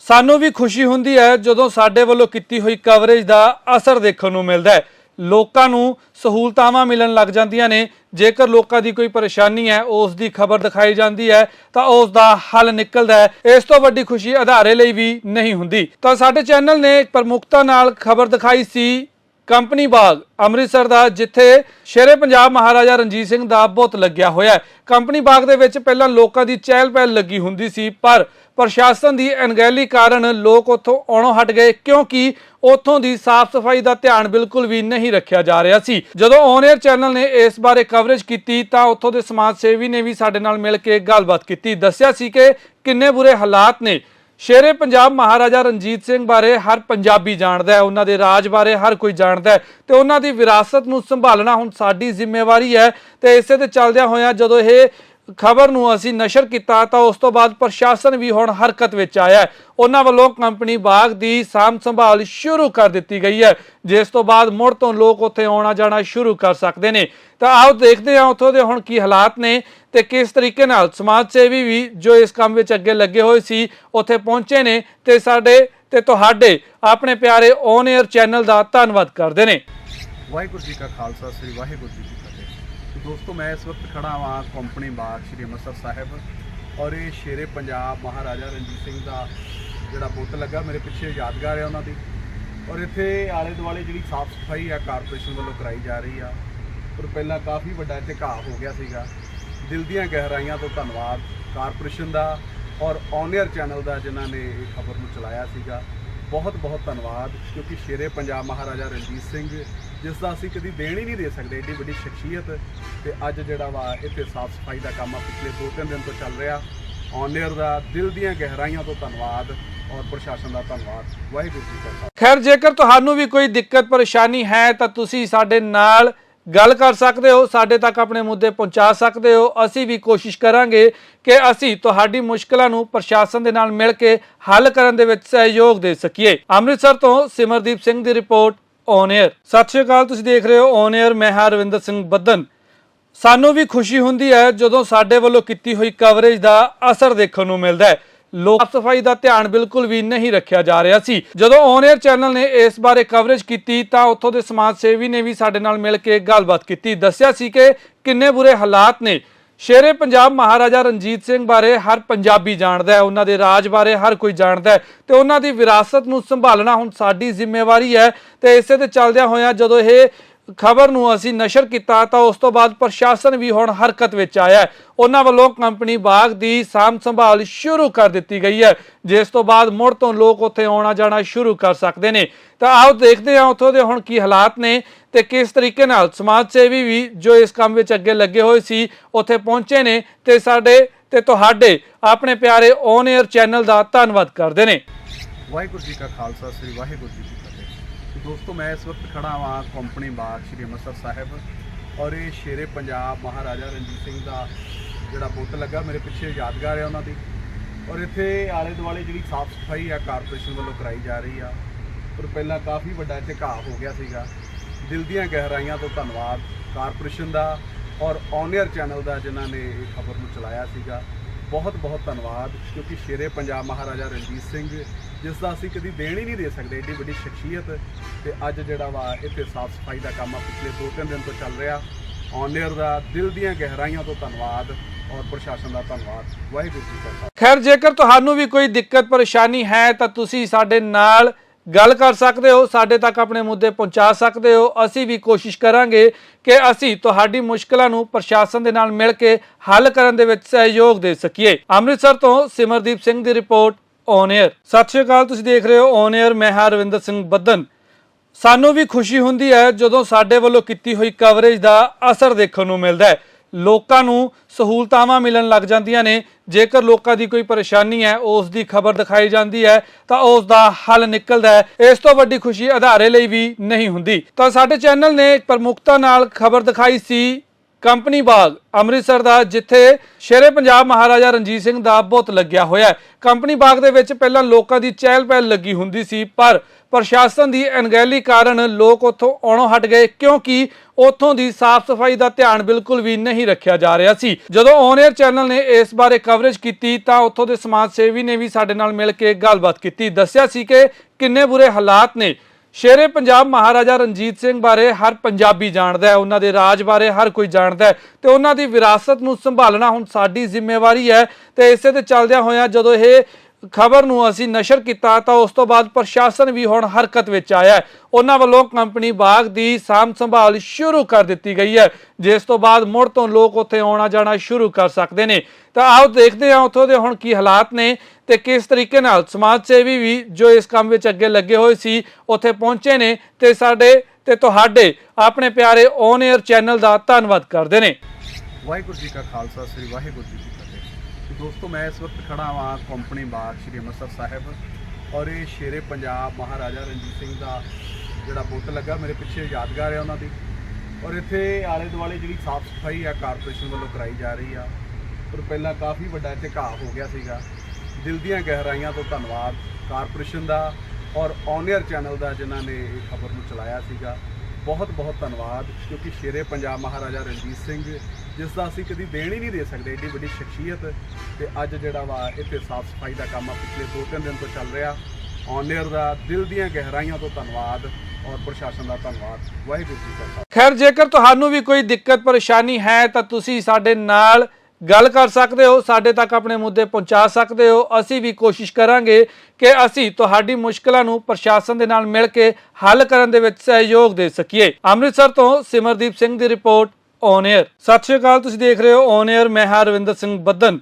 ਸਾਨੂੰ ਵੀ ਖੁਸ਼ੀ ਹੁੰਦੀ ਹੈ ਜਦੋਂ ਸਾਡੇ ਵੱਲੋਂ ਕੀਤੀ ਹੋਈ ਕਵਰੇਜ ਦਾ ਅਸਰ ਦੇਖਣ ਨੂੰ ਮਿਲਦਾ ਹੈ। ਲੋਕਾਂ ਨੂੰ ਸਹੂਲਤਾਵਾਂ ਮਿਲਣ ਲੱਗ ਜਾਂਦੀਆਂ ਨੇ। ਜੇਕਰ ਲੋਕਾਂ ਦੀ ਕੋਈ ਪਰੇਸ਼ਾਨੀ ਹੈ, ਉਸ ਦੀ ਖਬਰ ਦਿਖਾਈ ਜਾਂਦੀ ਹੈ, ਤਾਂ ਉਸ ਦਾ ਹੱਲ ਨਿਕਲਦਾ ਹੈ। ਇਸ ਤੋਂ ਵੱਡੀ ਖੁਸ਼ੀ ਅਧਾਰੇ ਲਈ ਵੀ ਨਹੀਂ ਹੁੰਦੀ। ਤਾਂ ਸਾਡੇ ਚੈਨਲ ਨੇ ਪ੍ਰਮੁਖਤਾ ਨਾਲ ਖਬਰ ਦਿਖਾਈ ਸੀ ਕੰਪਨੀ ਬਾਗ, ਅੰਮ੍ਰਿਤਸਰ ਦਾ, ਜਿੱਥੇ ਸ਼ੇਰੇ ਪੰਜਾਬ ਮਹਾਰਾਜਾ ਰਣਜੀਤ ਸਿੰਘ ਦਾ ਬੁੱਤ ਲੱਗਿਆ ਹੋਇਆ ਹੈ। ਕੰਪਨੀ ਬਾਗ ਦੇ ਵਿੱਚ ਪਹਿਲਾਂ ਲੋਕਾਂ ਦੀ ਚਹਿਲ ਪਹਿਲ ਲੱਗੀ ਹੁੰਦੀ ਸੀ, ਪਰ ਪ੍ਰਸ਼ਾਸਨ ਦੀ ਅਣਗਹਿਲੀ ਕਾਰਨ ਲੋਕ ਉੱਥੋਂ ਆਉਣੋਂ ਹਟ ਗਏ, ਕਿਉਂਕਿ ਉੱਥੋਂ ਦੀ ਸਾਫ਼ ਸਫ਼ਾਈ ਦਾ ਧਿਆਨ ਬਿਲਕੁਲ ਵੀ ਨਹੀਂ ਰੱਖਿਆ ਜਾ ਰਿਹਾ ਸੀ। ਜਦੋਂ ਔਨ 에ਅਰ ਚੈਨਲ ਨੇ ਇਸ ਬਾਰੇ ਕਵਰੇਜ ਕੀਤੀ, ਤਾਂ ਉੱਥੋਂ ਦੇ ਸਮਾਜ ਸੇਵੀ ਨੇ ਵੀ ਸਾਡੇ ਨਾਲ ਮਿਲ ਕੇ ਗੱਲਬਾਤ ਕੀਤੀ। ਦੱਸਿਆ ਸੀ ਕਿ ਕਿੰਨੇ ਬੁਰੇ ਹਾਲਾਤ ਨੇ। ਸ਼ੇਰੇ ਪੰਜਾਬ ਮਹਾਰਾਜਾ ਰਣਜੀਤ ਸਿੰਘ ਬਾਰੇ ਹਰ ਪੰਜਾਬੀ ਜਾਣਦਾ ਹੈ, ਉਹਨਾਂ ਦੇ ਰਾਜ ਬਾਰੇ ਹਰ ਕੋਈ ਜਾਣਦਾ ਹੈ ਤੇ ਉਹਨਾਂ ਦੀ ਵਿਰਾਸਤ ਨੂੰ ਸੰਭਾਲਣਾ ਹੁਣ ਸਾਡੀ ਜ਼ਿੰਮੇਵਾਰੀ ਹੈ ਤੇ ਇਸੇ ਤੇ ਚੱਲਦਿਆਂ ਹੋਇਆਂ ਜਦੋਂ ਇਹ ਖਬਰ ਨੂੰ ਅਸੀਂ ਨਸ਼ਰ ਕੀਤਾ ਤਾਂ ਉਸ ਤੋਂ ਬਾਅਦ ਪ੍ਰਸ਼ਾਸਨ ਵੀ ਹੁਣ ਹਰਕਤ ਵਿੱਚ ਆਇਆ ਹੈ। ਉਹਨਾਂ ਵੱਲੋਂ ਕੰਪਨੀ ਬਾਗ ਦੀ ਸਾਂਭ ਸੰਭਾਲ ਸ਼ੁਰੂ ਕਰ ਦਿੱਤੀ ਗਈ ਹੈ। ਜਿਸ ਤੋਂ ਬਾਅਦ ਮੁੜ ਤੋਂ ਲੋਕ ਉੱਥੇ ਆਉਣਾ ਜਾਣਾ ਸ਼ੁਰੂ ਕਰ ਸਕਦੇ ਨੇ। ਤਾਂ ਆਓ ਦੇਖਦੇ ਹਾਂ ਉੱਥੋਂ ਦੇ ਹੁਣ ਕੀ ਹਾਲਾਤ ਨੇ ਤੇ ਕਿਸ ਤਰੀਕੇ ਨਾਲ ਸਮਾਜ ਸੇਵੀ ਵੀ ਜੋ ਇਸ ਕੰਮ ਵਿੱਚ ਅੱਗੇ ਲੱਗੇ ਹੋਏ ਸੀ, ਉੱਥੇ ਪਹੁੰਚੇ ਨੇ ਤੇ ਸਾਡੇ ਤੇ ਤੁਹਾਡੇ ਆਪਣੇ ਪਿਆਰੇ ਔਨ 에ਅਰ ਚੈਨਲ ਦਾ ਧੰਨਵਾਦ ਕਰਦੇ ਨੇ। ਵਾਹਿਗੁਰੂ ਜੀ ਕਾ ਖਾਲਸਾ, ਸ੍ਰੀ ਵਾਹਿਗੁਰੂ ਜੀ ਦੋਸਤੋ, ਮੈਂ ਇਸ ਵਕਤ ਖੜਾ ਹਾਂ ਕੰਪਨੀ ਬਾਗ ਸ਼੍ਰੀ ਅੰਮ੍ਰਿਤਸਰ ਸਾਹਿਬ। ਔਰ ਇਹ ਸ਼ੇਰੇ ਪੰਜਾਬ ਮਹਾਰਾਜਾ ਰਣਜੀਤ ਸਿੰਘ ਦਾ ਜਿਹੜਾ ਬੁੱਤ ਲੱਗਾ, ਮੇਰੇ ਪਿੱਛੇ ਯਾਦਗਾਰ ਹੈ ਉਹਨਾਂ ਦੀ। ਔਰ ਇੱਥੇ ਆਲੇ ਦੁਆਲੇ ਜਿਹੜੀ ਸਾਫ਼ ਸਫ਼ਾਈ ਆ ਕਾਰਪੋਰੇਸ਼ਨ ਵੱਲੋਂ ਕਰਾਈ ਜਾ ਰਹੀ ਆ। ਪਰ ਪਹਿਲਾਂ ਕਾਫੀ ਵੱਡਾ ਇੱਥੇ ਘਾਹ ਹੋ ਗਿਆ ਸੀਗਾ। ਦਿਲ ਦੀਆਂ ਗਹਿਰਾਈਆਂ ਤੋਂ ਧੰਨਵਾਦ ਕਾਰਪੋਰੇਸ਼ਨ ਦਾ ਔਰ ਔਨ ਚੈਨਲ ਦਾ, ਜਿਨ੍ਹਾਂ ਨੇ ਇਹ ਖਬਰ ਨੂੰ ਚਲਾਇਆ ਸੀਗਾ। ਬਹੁਤ ਬਹੁਤ ਧੰਨਵਾਦ, ਕਿਉਂਕਿ ਸ਼ੇਰੇ ਪੰਜਾਬ ਮਹਾਰਾਜਾ ਰਣਜੀਤ ਸਿੰਘ ਜਿਸ ਦਾ ਅਸੀਂ ਕਦੀ ਦੇਣ ਹੀ ਨਹੀਂ ਦੇ ਸਕਦੇ, ਏਡੀ ਵੱਡੀ ਸ਼ਖਸੀਅਤ। ਤੇ ਅੱਜ ਜਿਹੜਾ ਵਾ, ਇੱਥੇ ਸਾਫ਼ ਸਫ਼ਾਈ ਦਾ ਕੰਮ ਆ, ਪਿਛਲੇ 2-3 ਦਿਨ ਤੋਂ ਚੱਲ ਰਿਹਾ। ਔਨ ਦਾ ਦਿਲ ਦੀਆਂ ਗਹਿਰਾਈਆਂ ਤੋਂ ਧੰਨਵਾਦ ਔਰ ਪ੍ਰਸ਼ਾਸਨ ਦਾ ਧੰਨਵਾਦ। ਵਾਹਿਗੁਰੂ ਜੀ ਕਾ ਖਾਲਸਾ। ਖੈਰ, ਜੇਕਰ ਤੁਹਾਨੂੰ ਵੀ ਕੋਈ ਦਿੱਕਤ, ਪਰੇਸ਼ਾਨੀ ਹੈ, ਤਾਂ ਤੁਸੀਂ ਸਾਡੇ ਨਾਲ ਗੱਲ ਕਰ ਸਕਦੇ ਹੋ, ਸਾਡੇ ਤੱਕ ਆਪਣੇ ਮੁੱਦੇ ਪਹੁੰਚਾ ਸਕਦੇ ਹੋ। ਅਸੀਂ ਵੀ ਕੋਸ਼ਿਸ਼ ਕਰਾਂਗੇ ਕਿ ਅਸੀਂ ਤੁਹਾਡੀ ਮੁਸ਼ਕਲਾਂ ਨੂੰ ਪ੍ਰਸ਼ਾਸਨ ਦੇ ਨਾਲ ਮਿਲ ਕੇ ਹੱਲ ਕਰਨ ਦੇ ਵਿੱਚ ਸਹਿਯੋਗ ਦੇ ਸਕੀਏ। ਅੰਮ੍ਰਿਤਸਰ ਤੋਂ ਸਿਮਰਦੀਪ ਸਿੰਘ ਦੀ ਰਿਪੋਰਟ। ਔਨ 에ਅਰ ਸਤਿ ਸ਼੍ਰੀ ਅਕਾਲ, ਤੁਸੀਂ ਦੇਖ ਰਹੇ ਹੋ ਔਨ 에ਅਰ ਮੈਂ ਹਾਂ ਰਵਿੰਦਰ ਸਿੰਘ ਬੱਦਨ। ਸਾਨੂੰ ਵੀ ਖੁਸ਼ੀ ਹੁੰਦੀ ਹੈ ਜਦੋਂ ਸਾਡੇ ਵੱਲੋਂ ਕੀਤੀ ਹੋਈ ਕਵਰੇਜ ਦਾ ਅਸਰ ਦੇਖਣ ਨੂੰ ਮਿਲਦਾ ਹੈ। ਲੋਕ ਸਫ਼ਾਈ ਦਾ ਧਿਆਨ ਬਿਲਕੁਲ ਵੀ ਨਹੀਂ ਰੱਖਿਆ ਜਾ ਰਿਹਾ ਸੀ। ਜਦੋਂ ਔਨ 에ਅਰ ਚੈਨਲ ਨੇ ਇਸ ਬਾਰੇ ਕਵਰੇਜ ਕੀਤੀ ਤਾਂ ਉੱਥੋਂ ਦੇ ਸਮਾਜ ਸੇਵੀ ਨੇ ਵੀ ਸਾਡੇ ਨਾਲ ਮਿਲ ਕੇ ਗੱਲਬਾਤ ਕੀਤੀ। ਦੱਸਿਆ ਸੀ ਕਿ ਕਿੰਨੇ ਬੁਰੇ ਹਾਲਾਤ ਨੇ। ਸ਼ੇਰੇ ਪੰਜਾਬ ਮਹਾਰਾਜਾ ਰਣਜੀਤ ਸਿੰਘ ਬਾਰੇ ਹਰ ਪੰਜਾਬੀ ਜਾਣਦਾ ਹੈ, ਉਹਨਾਂ ਦੇ ਰਾਜ ਬਾਰੇ ਹਰ ਕੋਈ ਜਾਣਦਾ ਹੈ ਤੇ ਉਹਨਾਂ ਦੀ ਵਿਰਾਸਤ ਨੂੰ ਸੰਭਾਲਣਾ ਹੁਣ ਸਾਡੀ ਜ਼ਿੰਮੇਵਾਰੀ ਹੈ ਤੇ ਇਸੇ ਤੇ ਚੱਲਦਿਆਂ ਹੋਇਆਂ ਜਦੋਂ ਇਹ ਖਬਰ ਨੂੰ ਅਸੀਂ ਨਸ਼ਰ ਕੀਤਾ ਤਾਂ ਉਸ ਤੋਂ ਬਾਅਦ ਪ੍ਰਸ਼ਾਸਨ ਵੀ ਹੁਣ ਹਰਕਤ ਵਿੱਚ ਆਇਆ ਹੈ। ਉਹਨਾਂ ਵੱਲੋਂ ਕੰਪਨੀ ਬਾਗ ਦੀ ਸਾਂਭ ਸੰਭਾਲ ਸ਼ੁਰੂ ਕਰ ਦਿੱਤੀ ਗਈ ਹੈ। ਜਿਸ ਤੋਂ ਬਾਅਦ ਮੁੜ ਤੋਂ ਲੋਕ ਉੱਥੇ ਆਉਣਾ ਜਾਣਾ ਸ਼ੁਰੂ ਕਰ ਸਕਦੇ ਨੇ। ਤਾਂ ਆਓ ਦੇਖਦੇ ਹਾਂ ਉੱਥੋਂ ਦੇ ਹੁਣ ਕੀ ਹਾਲਾਤ ਨੇ ਤੇ ਕਿਸ ਤਰੀਕੇ ਨਾਲ ਸਮਾਜ ਸੇਵੀ ਵੀ ਜੋ ਇਸ ਕੰਮ ਵਿੱਚ ਅੱਗੇ ਲੱਗੇ ਹੋਏ ਸੀ, ਉੱਥੇ ਪਹੁੰਚੇ ਨੇ ਤੇ ਸਾਡੇ ਤੇ ਤੁਹਾਡੇ, ਆਪਣੇ ਪਿਆਰੇ ਔਨ 에ਅਰ ਚੈਨਲ ਦਾ ਧੰਨਵਾਦ ਕਰਦੇ ਨੇ। ਵਾਹਿਗੁਰੂ ਜੀ ਕਾ ਖਾਲਸਾ, ਸ੍ਰੀ ਵਾਹਿਗੁਰੂ ਜੀ ਕੀ ਫਤਿਹ। ਦੋਸਤੋ, ਮੈਂ ਇਸ ਵਕਤ ਖੜਾ ਹਾਂ ਕੰਪਨੀ ਬਾਗ ਸ਼੍ਰੀ ਅੰਮ੍ਰਿਤਸਰ ਸਾਹਿਬ। ਔਰ ਇਹ ਸ਼ੇਰੇ ਪੰਜਾਬ ਮਹਾਰਾਜਾ ਰਣਜੀਤ ਸਿੰਘ ਦਾ ਜਿਹੜਾ ਬੁੱਤ ਲੱਗਾ, ਮੇਰੇ ਪਿੱਛੇ ਯਾਦਗਾਰ ਹੈ ਉਹਨਾਂ ਦੀ। ਔਰ ਇੱਥੇ ਆਲੇ ਦੁਆਲੇ ਜਿਹੜੀ ਸਾਫ਼ ਸਫ਼ਾਈ ਆ ਕਾਰਪੋਰੇਸ਼ਨ ਵੱਲੋਂ ਕਰਾਈ ਜਾ ਰਹੀ ਆ। ਪਰ ਪਹਿਲਾਂ ਕਾਫੀ ਵੱਡਾ ਇੱਥੇ ਹੋ ਗਿਆ ਸੀਗਾ। ਦਿਲ ਦੀਆਂ ਗਹਿਰਾਈਆਂ ਤੋਂ ਧੰਨਵਾਦ। ਕਾਰਪੋਰੇਸ਼ਨ ਦਾ ਔਰ ਔਨ ਚੈਨਲ ਦਾ ਜਿਨ੍ਹਾਂ ਨੇ ਇਹ ਖਬਰ ਨੂੰ ਚਲਾਇਆ ਸੀਗਾ। ਬਹੁਤ ਬਹੁਤ ਧੰਨਵਾਦ, ਕਿਉਂਕਿ ਸ਼ੇਰੇ ਪੰਜਾਬ ਮਹਾਰਾਜਾ ਰਣਜੀਤ ਸਿੰਘ, ਜਿਸ ਦਾ ਅਸੀਂ ਕਦੀ ਦੇਣ ਹੀ ਨਹੀਂ ਦੇ ਸਕਦੇ, ਏਡੀ ਵੱਡੀ ਸ਼ਖਸੀਅਤ। ਤੇ ਅੱਜ ਜਿਹੜਾ ਵਾ, ਇੱਥੇ ਸਾਫ਼ ਸਫ਼ਾਈ ਦਾ ਕੰਮ ਆ, ਪਿਛਲੇ 2-3 ਦਿਨ ਤੋਂ ਚੱਲ ਰਿਹਾ। ਔਨ ਦਾ ਦਿਲ ਦੀਆਂ ਗਹਿਰਾਈਆਂ ਤੋਂ ਧੰਨਵਾਦ ਔਰ ਪ੍ਰਸ਼ਾਸਨ ਦਾ ਧੰਨਵਾਦ। ਵਾਹਿਗੁਰੂ ਜੀ ਕਾ ਖਾਲਸਾ। ਖੈਰ, ਜੇਕਰ ਤੁਹਾਨੂੰ ਵੀ ਕੋਈ ਦਿੱਕਤ, ਪਰੇਸ਼ਾਨੀ ਹੈ, ਤਾਂ ਤੁਸੀਂ ਸਾਡੇ ਨਾਲ ਗੱਲ ਕਰ ਸਕਦੇ ਹੋ, ਸਾਡੇ ਤੱਕ ਆਪਣੇ ਮੁੱਦੇ ਪਹੁੰਚਾ ਸਕਦੇ ਹੋ। ਅਸੀਂ ਵੀ ਕੋਸ਼ਿਸ਼ ਕਰਾਂਗੇ ਕਿ ਅਸੀਂ ਤੁਹਾਡੀ ਮੁਸ਼ਕਲਾਂ ਨੂੰ ਪ੍ਰਸ਼ਾਸਨ ਦੇ ਨਾਲ ਮਿਲ ਕੇ ਹੱਲ ਕਰਨ ਦੇ ਵਿੱਚ ਸਹਿਯੋਗ ਦੇ ਸਕੀਏ। ਅੰਮ੍ਰਿਤਸਰ ਤੋਂ ਸਿਮਰਦੀਪ ਸਿੰਘ ਦੀ ਰਿਪੋਰਟ ਔਨ 에ਅਰ ਸਤਿ ਸ਼੍ਰੀ ਅਕਾਲ, ਤੁਸੀਂ ਦੇਖ ਰਹੇ ਹੋ ਔਨ 에ਅਰ ਮੈਂ ਹਾਂ ਰਵਿੰਦਰ ਸਿੰਘ ਬੱਦਨ। ਸਾਨੂੰ ਵੀ ਖੁਸ਼ੀ ਹੁੰਦੀ ਹੈ ਜਦੋਂ ਸਾਡੇ ਵੱਲੋਂ ਕੀਤੀ ਹੋਈ ਕਵਰੇਜ ਦਾ ਅਸਰ ਦੇਖਣ ਨੂੰ ਮਿਲਦਾ ਹੈ। ਲੋਕਾਂ ਨੂੰ ਸਹੂਲਤਾਵਾਂ ਮਿਲਣ ਲੱਗ ਜਾਂਦੀਆਂ ਨੇ। ਜੇਕਰ ਲੋਕਾਂ ਦੀ ਕੋਈ ਪਰੇਸ਼ਾਨੀ ਹੈ, ਉਸ ਦੀ ਖਬਰ ਦਿਖਾਈ ਜਾਂਦੀ ਹੈ, ਤਾਂ ਉਸ ਦਾ ਹੱਲ ਨਿਕਲਦਾ ਹੈ। ਇਸ ਤੋਂ ਵੱਡੀ ਖੁਸ਼ੀ ਅਧਾਰੇ ਲਈ ਵੀ ਨਹੀਂ ਹੁੰਦੀ। ਤਾਂ ਸਾਡੇ ਚੈਨਲ ਨੇ ਪ੍ਰਮੁਖਤਾ ਨਾਲ ਖਬਰ ਦਿਖਾਈ ਸੀ ਕੰਪਨੀ ਬਾਗ, ਅੰਮ੍ਰਿਤਸਰ ਦਾ, ਜਿੱਥੇ ਸ਼ੇਰੇ ਪੰਜਾਬ ਮਹਾਰਾਜਾ ਰਣਜੀਤ ਸਿੰਘ ਦਾ ਬਹੁਤ ਲੱਗਿਆ ਹੋਇਆ ਹੈ। ਕੰਪਨੀ ਬਾਗ ਦੇ ਵਿੱਚ ਪਹਿਲਾਂ ਲੋਕਾਂ ਦੀ ਚਹਿਲ ਪਹਿਲ ਲੱਗੀ ਹੁੰਦੀ ਸੀ, ਪਰ ਪ੍ਰਸ਼ਾਸਨ ਦੀ ਅਣਗਹਿਲੀ ਕਾਰਨ ਲੋਕ ਉੱਥੋਂ ਆਉਣੋਂ ਹਟ ਗਏ, ਕਿਉਂਕਿ ਉੱਥੋਂ ਦੀ ਸਾਫ਼ ਸਫ਼ਾਈ ਦਾ ਧਿਆਨ ਬਿਲਕੁਲ ਵੀ ਨਹੀਂ ਰੱਖਿਆ ਜਾ ਰਿਹਾ ਸੀ। ਜਦੋਂ ਔਨ 에ਅਰ ਚੈਨਲ ਨੇ ਇਸ ਬਾਰੇ ਕਵਰੇਜ ਕੀਤੀ, ਤਾਂ ਉੱਥੋਂ ਦੇ ਸਮਾਜ ਸੇਵੀ ਨੇ ਵੀ ਸਾਡੇ ਨਾਲ ਮਿਲ ਕੇ ਗੱਲਬਾਤ ਕੀਤੀ। ਦੱਸਿਆ ਸੀ ਕਿ ਕਿੰਨੇ ਬੁਰੇ ਹਾਲਾਤ ਨੇ। ਸ਼ੇਰੇ ਪੰਜਾਬ ਮਹਾਰਾਜਾ ਰਣਜੀਤ ਸਿੰਘ ਬਾਰੇ ਹਰ ਪੰਜਾਬੀ ਜਾਣਦਾ ਹੈ, ਉਹਨਾਂ ਦੇ ਰਾਜ ਬਾਰੇ ਹਰ ਕੋਈ ਜਾਣਦਾ ਹੈ। ਤੇ ਉਹਨਾਂ ਦੀ ਵਿਰਾਸਤ ਨੂੰ ਸੰਭਾਲਣਾ ਹੁਣ ਸਾਡੀ ਜ਼ਿੰਮੇਵਾਰੀ ਹੈ। ਤੇ ਇਸੇ ਤੇ ਚੱਲਦਿਆਂ ਹੋਇਆਂ ਜਦੋਂ ਇਹ ਖਬਰ ਨੂੰ ਅਸੀਂ ਨਸ਼ਰ ਕੀਤਾ ਤਾਂ ਉਸ ਤੋਂ ਬਾਅਦ ਪ੍ਰਸ਼ਾਸਨ ਵੀ ਹੁਣ ਹਰਕਤ ਵਿੱਚ ਆਇਆ ਉਹਨਾਂ ਵੱਲੋਂ ਕੰਪਨੀ ਬਾਗ ਦੀ ਸਾਂਭ ਸੰਭਾਲ ਸ਼ੁਰੂ ਕਰ ਦਿੱਤੀ ਗਈ ਹੈ। ਜਿਸ ਤੋਂ ਬਾਅਦ ਮੁੜ ਤੋਂ ਲੋਕ ਉੱਥੇ ਆਉਣਾ ਜਾਣਾ ਸ਼ੁਰੂ ਕਰ ਸਕਦੇ ਨੇ। ਤਾਂ ਆਓ ਦੇਖਦੇ ਹਾਂ ਉੱਥੋਂ ਦੇ ਹੁਣ ਕੀ ਹਾਲਾਤ ਨੇ ਤੇ ਕਿਸ ਤਰੀਕੇ ਨਾਲ ਸਮਾਜ ਸੇਵੀ ਵੀ ਜੋ ਇਸ ਕੰਮ ਵਿੱਚ ਅੱਗੇ ਲੱਗੇ ਹੋਏ ਸੀ, ਉੱਥੇ ਪਹੁੰਚੇ ਨੇ ਤੇ ਸਾਡੇ ਤੇ ਤੁਹਾਡੇ, ਆਪਣੇ ਪਿਆਰੇ ਔਨ 에ਅਰ ਚੈਨਲ ਦਾ ਧੰਨਵਾਦ ਕਰਦੇ ਨੇ। ਵਾਹਿਗੁਰੂ ਜੀ ਕਾ ਖਾਲਸਾ, ਸ੍ਰੀ ਵਾਹਿਗੁਰੂ ਜੀ ਦੋਸਤੋ, ਮੈਂ ਇਸ ਵਕਤ ਖੜਾ ਹਾਂ ਕੰਪਨੀ ਬਾਗ, ਸ਼੍ਰੀ ਅੰਮ੍ਰਿਤਸਰ ਸਾਹਿਬ ਔਰ ਇਹ ਸ਼ੇਰੇ ਪੰਜਾਬ ਮਹਾਰਾਜਾ ਰਣਜੀਤ ਸਿੰਘ ਦਾ ਜਿਹੜਾ ਬੁੱਤ ਲੱਗਾ, ਮੇਰੇ ਪਿੱਛੇ ਯਾਦਗਾਰ ਹੈ ਉਹਨਾਂ ਦੀ ਔਰ ਇੱਥੇ ਆਲੇ ਦੁਆਲੇ ਜਿਹੜੀ ਸਾਫ਼ ਸਫ਼ਾਈ ਆ ਕਾਰਪੋਰੇਸ਼ਨ ਵੱਲੋਂ ਕਰਾਈ ਜਾ ਰਹੀ ਆ ਔਰ ਪਹਿਲਾਂ ਕਾਫੀ ਵੱਡਾ ਇੱਥੇ ਘਾਹ ਹੋ ਗਿਆ ਸੀਗਾ। ਦਿਲ ਦੀਆਂ ਗਹਿਰਾਈਆਂ ਤੋਂ ਧੰਨਵਾਦ ਕਾਰਪੋਰੇਸ਼ਨ ਦਾ ਔਰ ਔਨਰ ਚੈਨਲ ਦਾ ਜਿਨ੍ਹਾਂ ਨੇ ਇਹ ਖਬਰ ਨੂੰ ਚਲਾਇਆ ਸੀਗਾ। ਬਹੁਤ ਬਹੁਤ ਧੰਨਵਾਦ ਕਿਉਂਕਿ ਸ਼ੇਰੇ ਪੰਜਾਬ ਮਹਾਰਾਜਾ ਰਣਜੀਤ ਸਿੰਘ ਜਿਸ ਦਾ ਅਸੀਂ ਕਦੀ ਦੇਣ ਹੀ ਨਹੀਂ ਦੇ ਸਕਦੇ, ਏਡੀ ਵੱਡੀ ਸ਼ਖਸੀਅਤ। ਤੇ ਅੱਜ ਜਿਹੜਾ ਵਾ, ਇੱਥੇ ਸਾਫ਼ ਸਫ਼ਾਈ ਦਾ ਕੰਮ ਆ, ਪਿਛਲੇ 2-3 ਦਿਨ ਤੋਂ ਚੱਲ ਰਿਹਾ। ਔਨਰ ਦਾ ਦਿਲ ਦੀਆਂ ਗਹਿਰਾਈਆਂ ਤੋਂ ਧੰਨਵਾਦ ਔਰ ਪ੍ਰਸ਼ਾਸਨ ਦਾ ਧੰਨਵਾਦ। ਵਾਹਿਗੁਰੂ ਜੀ ਕਾ ਖਾਲਸਾ। ਖੈਰ, ਜੇਕਰ ਤੁਹਾਨੂੰ ਵੀ ਕੋਈ ਦਿੱਕਤ, ਪਰੇਸ਼ਾਨੀ ਹੈ, ਤਾਂ ਤੁਸੀਂ ਸਾਡੇ ਨਾਲ ਗੱਲ ਕਰ ਸਕਦੇ ਹੋ, ਸਾਡੇ ਤੱਕ ਆਪਣੇ ਮੁੱਦੇ ਪਹੁੰਚਾ ਸਕਦੇ ਹੋ। ਅਸੀਂ ਵੀ ਕੋਸ਼ਿਸ਼ ਕਰਾਂਗੇ ਕਿ ਅਸੀਂ ਤੁਹਾਡੀ ਮੁਸ਼ਕਲਾਂ ਨੂੰ ਪ੍ਰਸ਼ਾਸਨ ਦੇ ਨਾਲ ਮਿਲ ਕੇ ਹੱਲ ਕਰਨ ਦੇ ਵਿੱਚ ਸਹਿਯੋਗ ਦੇ ਸਕੀਏ। ਅੰਮ੍ਰਿਤਸਰ ਤੋਂ ਸਿਮਰਦੀਪ ਸਿੰਘ ਦੀ ਰਿਪੋਰਟ। ਔਨ 에ਅਰ ਸਤਿ ਸ਼੍ਰੀ ਅਕਾਲ, ਤੁਸੀਂ ਦੇਖ ਰਹੇ ਹੋ ਔਨ 에ਅਰ ਮੈਂ ਹਾਂ ਰਵਿੰਦਰ ਸਿੰਘ ਬੱਦਨ।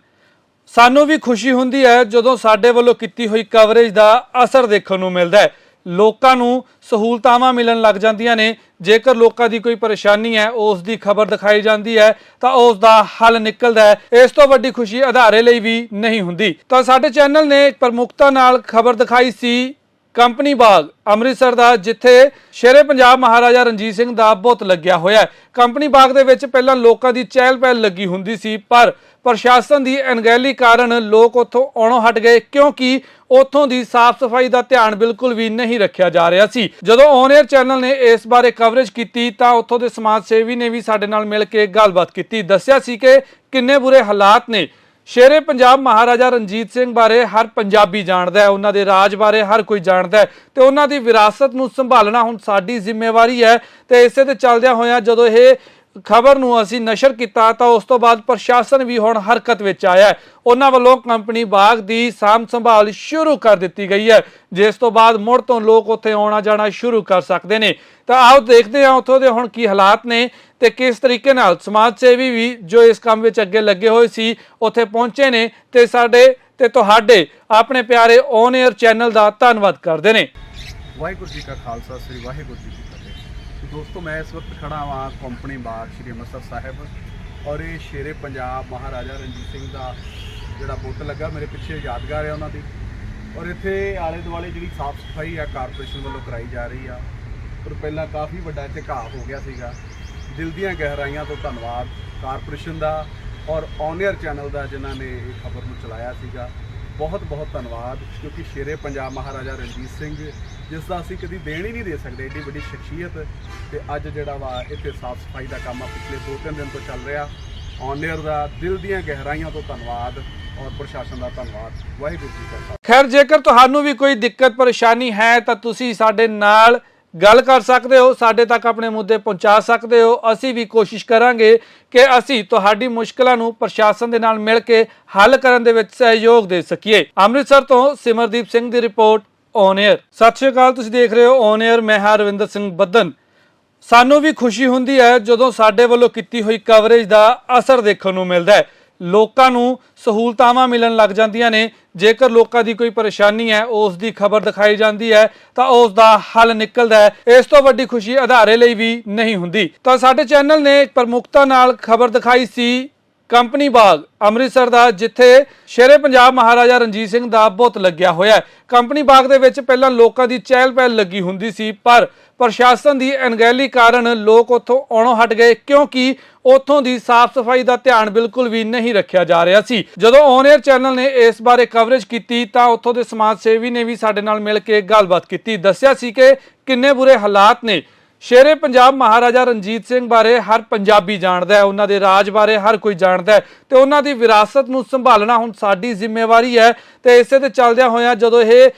ਸਾਨੂੰ ਵੀ ਖੁਸ਼ੀ ਹੁੰਦੀ ਹੈ ਜਦੋਂ ਸਾਡੇ ਵੱਲੋਂ ਕੀਤੀ ਹੋਈ ਕਵਰੇਜ ਦਾ ਅਸਰ ਦੇਖਣ ਨੂੰ ਮਿਲਦਾ ਹੈ। ਲੋਕਾਂ ਨੂੰ ਸਹੂਲਤਾਵਾਂ ਮਿਲਣ ਲੱਗ ਜਾਂਦੀਆਂ ਨੇ। ਜੇਕਰ ਲੋਕਾਂ ਦੀ ਕੋਈ ਪਰੇਸ਼ਾਨੀ ਹੈ, ਉਸ ਦੀ ਖਬਰ ਦਿਖਾਈ ਜਾਂਦੀ ਹੈ, ਤਾਂ ਉਸ ਦਾ ਹੱਲ ਨਿਕਲਦਾ ਹੈ। ਇਸ ਤੋਂ ਵੱਡੀ ਖੁਸ਼ੀ ਅਧਾਰੇ ਲਈ ਵੀ ਨਹੀਂ ਹੁੰਦੀ। ਤਾਂ ਸਾਡੇ ਚੈਨਲ ਨੇ ਇੱਕ ਪ੍ਰਮੁਖਤਾ ਨਾਲ ਖਬਰ ਦਿਖਾਈ ਸੀ ਕੰਪਨੀ ਬਾਗ, ਅੰਮ੍ਰਿਤਸਰ ਦਾ, ਜਿੱਥੇ ਸ਼ੇਰੇ ਪੰਜਾਬ ਮਹਾਰਾਜਾ ਰਣਜੀਤ ਸਿੰਘ ਦਾ ਬੁੱਤ ਲੱਗਿਆ ਹੋਇਆ ਹੈ। ਕੰਪਨੀ ਬਾਗ ਦੇ ਵਿੱਚ ਪਹਿਲਾਂ ਲੋਕਾਂ ਦੀ ਚਹਿਲ ਪਹਿਲ ਲੱਗੀ ਹੁੰਦੀ ਸੀ, ਪਰ ਪ੍ਰਸ਼ਾਸਨ ਦੀ ਅਣਗਹਿਲੀ ਕਾਰਨ ਲੋਕ ਉੱਥੋਂ ਆਉਣੋਂ ਹਟ ਗਏ, ਕਿਉਂਕਿ ਉੱਥੋਂ ਦੀ ਸਾਫ਼ ਸਫ਼ਾਈ ਦਾ ਧਿਆਨ ਬਿਲਕੁਲ ਵੀ ਨਹੀਂ ਰੱਖਿਆ ਜਾ ਰਿਹਾ ਸੀ। ਜਦੋਂ ਔਨ 에ਅਰ ਚੈਨਲ ਨੇ ਇਸ ਬਾਰੇ ਕਵਰੇਜ ਕੀਤੀ, ਤਾਂ ਉੱਥੋਂ ਦੇ ਸਮਾਜ ਸੇਵੀ ਨੇ ਵੀ ਸਾਡੇ ਨਾਲ ਮਿਲ ਕੇ ਗੱਲਬਾਤ ਕੀਤੀ। ਦੱਸਿਆ ਸੀ ਕਿ ਕਿੰਨੇ ਬੁਰੇ ਹਾਲਾਤ ਨੇ। ਸ਼ੇਰੇ ਪੰਜਾਬ ਮਹਾਰਾਜਾ ਰਣਜੀਤ ਸਿੰਘ ਬਾਰੇ ਹਰ ਪੰਜਾਬੀ ਜਾਣਦਾ ਹੈ, ਉਹਨਾਂ ਦੇ ਰਾਜ ਬਾਰੇ ਹਰ ਕੋਈ ਜਾਣਦਾ ਹੈ ਤੇ ਉਹਨਾਂ ਦੀ ਵਿਰਾਸਤ ਨੂੰ ਸੰਭਾਲਣਾ ਹੁਣ ਸਾਡੀ ਜ਼ਿੰਮੇਵਾਰੀ ਹੈ ਤੇ ਇਸੇ ਤੇ ਚੱਲਦਿਆਂ ਹੋਇਆਂ ਜਦੋਂ ਇਹ ਖਬਰ ਨੂੰ ਅਸੀਂ ਨਸ਼ਰ ਕੀਤਾ ਤਾਂ ਉਸ ਤੋਂ ਬਾਅਦ ਪ੍ਰਸ਼ਾਸਨ ਵੀ ਹੁਣ ਹਰਕਤ ਵਿੱਚ ਆਇਆ ਹੈ। ਉਹਨਾਂ ਵੱਲੋਂ ਕੰਪਨੀ ਬਾਗ ਦੀ ਸਾਂਭ ਸੰਭਾਲ ਸ਼ੁਰੂ ਕਰ ਦਿੱਤੀ ਗਈ ਹੈ। ਜਿਸ ਤੋਂ ਬਾਅਦ ਮੁੜ ਤੋਂ ਲੋਕ ਉੱਥੇ ਆਉਣਾ ਜਾਣਾ ਸ਼ੁਰੂ ਕਰ ਸਕਦੇ ਨੇ। ਤਾਂ ਆਓ ਦੇਖਦੇ ਹਾਂ ਉੱਥੋਂ ਦੇ ਹੁਣ ਕੀ ਹਾਲਾਤ ਨੇ ਤੇ ਕਿਸ ਤਰੀਕੇ ਨਾਲ ਸਮਾਜ ਸੇਵੀ ਵੀ ਜੋ ਇਸ ਕੰਮ ਵਿੱਚ ਅੱਗੇ ਲੱਗੇ ਹੋਏ ਸੀ, ਉੱਥੇ ਪਹੁੰਚੇ ਨੇ ਤੇ ਸਾਡੇ ਤੇ ਤੁਹਾਡੇ ਆਪਣੇ ਪਿਆਰੇ ਔਨ 에ਅਰ ਚੈਨਲ ਦਾ ਧੰਨਵਾਦ ਕਰਦੇ ਨੇ। ਵਾਹਿਗੁਰੂ ਜੀ ਕਾ ਖਾਲਸਾ, ਸ੍ਰੀ ਵਾਹਿਗੁਰੂ ਜੀ ਦੋਸਤੋ, ਮੈਂ ਇਸ ਵਕਤ ਖੜਾ ਹਾਂ ਕੰਪਨੀ ਬਾਗ ਸ਼੍ਰੀ ਅੰਮ੍ਰਿਤਸਰ ਸਾਹਿਬ ਔਰ ਇਹ ਸ਼ੇਰੇ ਪੰਜਾਬ ਮਹਾਰਾਜਾ ਰਣਜੀਤ ਸਿੰਘ ਦਾ ਜਿਹੜਾ ਬੁੱਤ ਲੱਗਾ ਮੇਰੇ ਪਿੱਛੇ ਯਾਦਗਾਰ ਹੈ ਉਹਨਾਂ ਦੀ ਔਰ ਇੱਥੇ ਆਲੇ ਦੁਆਲੇ ਜਿਹੜੀ ਸਾਫ਼ ਸਫ਼ਾਈ ਆ ਕਾਰਪੋਰੇਸ਼ਨ ਵੱਲੋਂ ਕਰਾਈ ਜਾ ਰਹੀ ਆ ਔਰ ਪਹਿਲਾਂ ਕਾਫੀ ਵੱਡਾ ਇੱਥੇ ਘਾਹ ਹੋ ਗਿਆ ਸੀਗਾ। ਦਿਲ ਦੀਆਂ ਗਹਿਰਾਈਆਂ ਤੋਂ ਧੰਨਵਾਦ ਕਾਰਪੋਰੇਸ਼ਨ ਦਾ ਔਰ ਔਨਰ ਚੈਨਲ ਦਾ ਜਿਨ੍ਹਾਂ ਨੇ ਇਹ ਖਬਰ ਨੂੰ ਚਲਾਇਆ ਸੀਗਾ। ਬਹੁਤ ਬਹੁਤ ਧੰਨਵਾਦ ਕਿਉਂਕਿ ਸ਼ੇਰੇ ਪੰਜਾਬ ਮਹਾਰਾਜਾ ਰਣਜੀਤ ਸਿੰਘ ਜਿਸ ਦਾ ਅਸੀਂ ਕਦੀ ਦੇਣ ਹੀ ਨਹੀਂ ਦੇ ਸਕਦੇ, ਏਡੀ ਵੱਡੀ ਸ਼ਖਸੀਅਤ। ਤੇ ਅੱਜ ਜਿਹੜਾ ਵਾ, ਇੱਥੇ ਸਾਫ਼ ਸਫ਼ਾਈ ਦਾ ਕੰਮ ਆ, ਪਿਛਲੇ 2-3 ਦਿਨ ਤੋਂ ਚੱਲ ਰਿਹਾ। ਔਨਰ ਦਾ ਦਿਲ ਦੀਆਂ ਗਹਿਰਾਈਆਂ ਤੋਂ ਧੰਨਵਾਦ ਔਰ ਪ੍ਰਸ਼ਾਸਨ ਦਾ ਧੰਨਵਾਦ। ਵਾਹਿਗੁਰੂ ਜੀ ਕਾ ਖਾਲਸਾ। ਖੈਰ, ਜੇਕਰ ਤੁਹਾਨੂੰ ਵੀ ਕੋਈ ਦਿੱਕਤ, ਪਰੇਸ਼ਾਨੀ ਹੈ, ਤਾਂ ਤੁਸੀਂ ਸਾਡੇ ਨਾਲ ਗੱਲ ਕਰ ਸਕਦੇ ਹੋ, ਸਾਡੇ ਤੱਕ ਆਪਣੇ ਮੁੱਦੇ ਪਹੁੰਚਾ ਸਕਦੇ ਹੋ। ਅਸੀਂ ਵੀ ਕੋਸ਼ਿਸ਼ ਕਰਾਂਗੇ ਕਿ ਅਸੀਂ ਤੁਹਾਡੀ ਮੁਸ਼ਕਲਾਂ ਨੂੰ ਪ੍ਰਸ਼ਾਸਨ ਦੇ ਨਾਲ ਮਿਲ ਕੇ ਹੱਲ ਕਰਨ ਦੇ ਵਿੱਚ ਸਹਿਯੋਗ ਦੇ ਸਕੀਏ। ਅੰਮ੍ਰਿਤਸਰ ਤੋਂ ਸਿਮਰਦੀਪ ਸਿੰਘ ਦੀ ਰਿਪੋਰਟ। ਔਨ 에ਅਰ ਸਤਿ ਸ਼੍ਰੀ ਅਕਾਲ, ਤੁਸੀਂ ਦੇਖ ਰਹੇ ਹੋ ਔਨ 에ਅਰ ਮੈਂ ਹਾਂ ਰਵਿੰਦਰ ਸਿੰਘ ਬੱਦਨ। ਸਾਨੂੰ ਵੀ ਖੁਸ਼ੀ ਹੁੰਦੀ ਹੈ ਜਦੋਂ ਸਾਡੇ ਵੱਲੋਂ ਕੀਤੀ ਹੋਈ ਕਵਰੇਜ ਦਾ ਅਸਰ ਦੇਖਣ ਨੂੰ ਮਿਲਦਾ ਹੈ। ਲੋਕਾਂ ਨੂੰ ਸਹੂਲਤਾਵਾਂ ਮਿਲਣ ਲੱਗ ਜਾਂਦੀਆਂ ਨੇ। ਜੇਕਰ ਲੋਕਾਂ ਦੀ ਕੋਈ ਪਰੇਸ਼ਾਨੀ ਹੈ, ਉਸ ਦੀ ਖਬਰ ਦਿਖਾਈ ਜਾਂਦੀ ਹੈ, ਤਾਂ ਉਸ ਦਾ ਹੱਲ ਨਿਕਲਦਾ ਹੈ। ਇਸ ਤੋਂ ਵੱਡੀ ਖੁਸ਼ੀ ਅਧਾਰੇ ਲਈ ਵੀ ਨਹੀਂ ਹੁੰਦੀ। ਤਾਂ ਸਾਡੇ ਚੈਨਲ ਨੇ ਇੱਕ ਪ੍ਰਮੁਖਤਾ ਨਾਲ ਖਬਰ ਦਿਖਾਈ ਸੀ ਕੰਪਨੀ ਬਾਗ, ਅੰਮ੍ਰਿਤਸਰ ਦਾ, ਜਿੱਥੇ ਸ਼ੇਰੇ ਪੰਜਾਬ ਮਹਾਰਾਜਾ ਰਣਜੀਤ ਸਿੰਘ ਦਾ ਬੁੱਤ ਲੱਗਿਆ ਹੋਇਆ ਹੈ। ਕੰਪਨੀ ਬਾਗ ਦੇ ਵਿੱਚ ਪਹਿਲਾਂ ਲੋਕਾਂ ਦੀ ਚਹਿਲ ਪਹਿਲ ਲੱਗੀ ਹੁੰਦੀ ਸੀ, ਪਰ ਪ੍ਰਸ਼ਾਸਨ ਦੀ ਅਣਗਹਿਲੀ ਕਾਰਨ ਲੋਕ ਉੱਥੋਂ ਆਉਣੋਂ ਹਟ ਗਏ, ਕਿਉਂਕਿ ਉੱਥੋਂ ਦੀ ਸਾਫ਼ ਸਫ਼ਾਈ ਦਾ ਧਿਆਨ ਬਿਲਕੁਲ ਵੀ ਨਹੀਂ ਰੱਖਿਆ ਜਾ ਰਿਹਾ ਸੀ। ਜਦੋਂ ਔਨ 에ਅਰ ਚੈਨਲ ਨੇ ਇਸ ਬਾਰੇ ਕਵਰੇਜ ਕੀਤੀ, ਤਾਂ ਉੱਥੋਂ ਦੇ ਸਮਾਜ ਸੇਵੀ ਨੇ ਵੀ ਸਾਡੇ ਨਾਲ ਮਿਲ ਕੇ ਗੱਲਬਾਤ ਕੀਤੀ। ਦੱਸਿਆ ਸੀ ਕਿ ਕਿੰਨੇ ਬੁਰੇ ਹਾਲਾਤ ਨੇ। ਸ਼ੇਰੇ ਪੰਜਾਬ ਮਹਾਰਾਜਾ ਰਣਜੀਤ ਸਿੰਘ ਬਾਰੇ ਹਰ ਪੰਜਾਬੀ ਜਾਣਦਾ ਹੈ, ਉਹਨਾਂ ਦੇ ਰਾਜ ਬਾਰੇ ਹਰ ਕੋਈ ਜਾਣਦਾ ਹੈ ਤੇ ਉਹਨਾਂ ਦੀ ਵਿਰਾਸਤ ਨੂੰ ਸੰਭਾਲਣਾ ਹੁਣ ਸਾਡੀ ਜ਼ਿੰਮੇਵਾਰੀ ਹੈ ਤੇ ਇਸੇ ਤੇ ਚੱਲਦਿਆਂ ਹੋਇਆਂ ਜਦੋਂ ਇਹ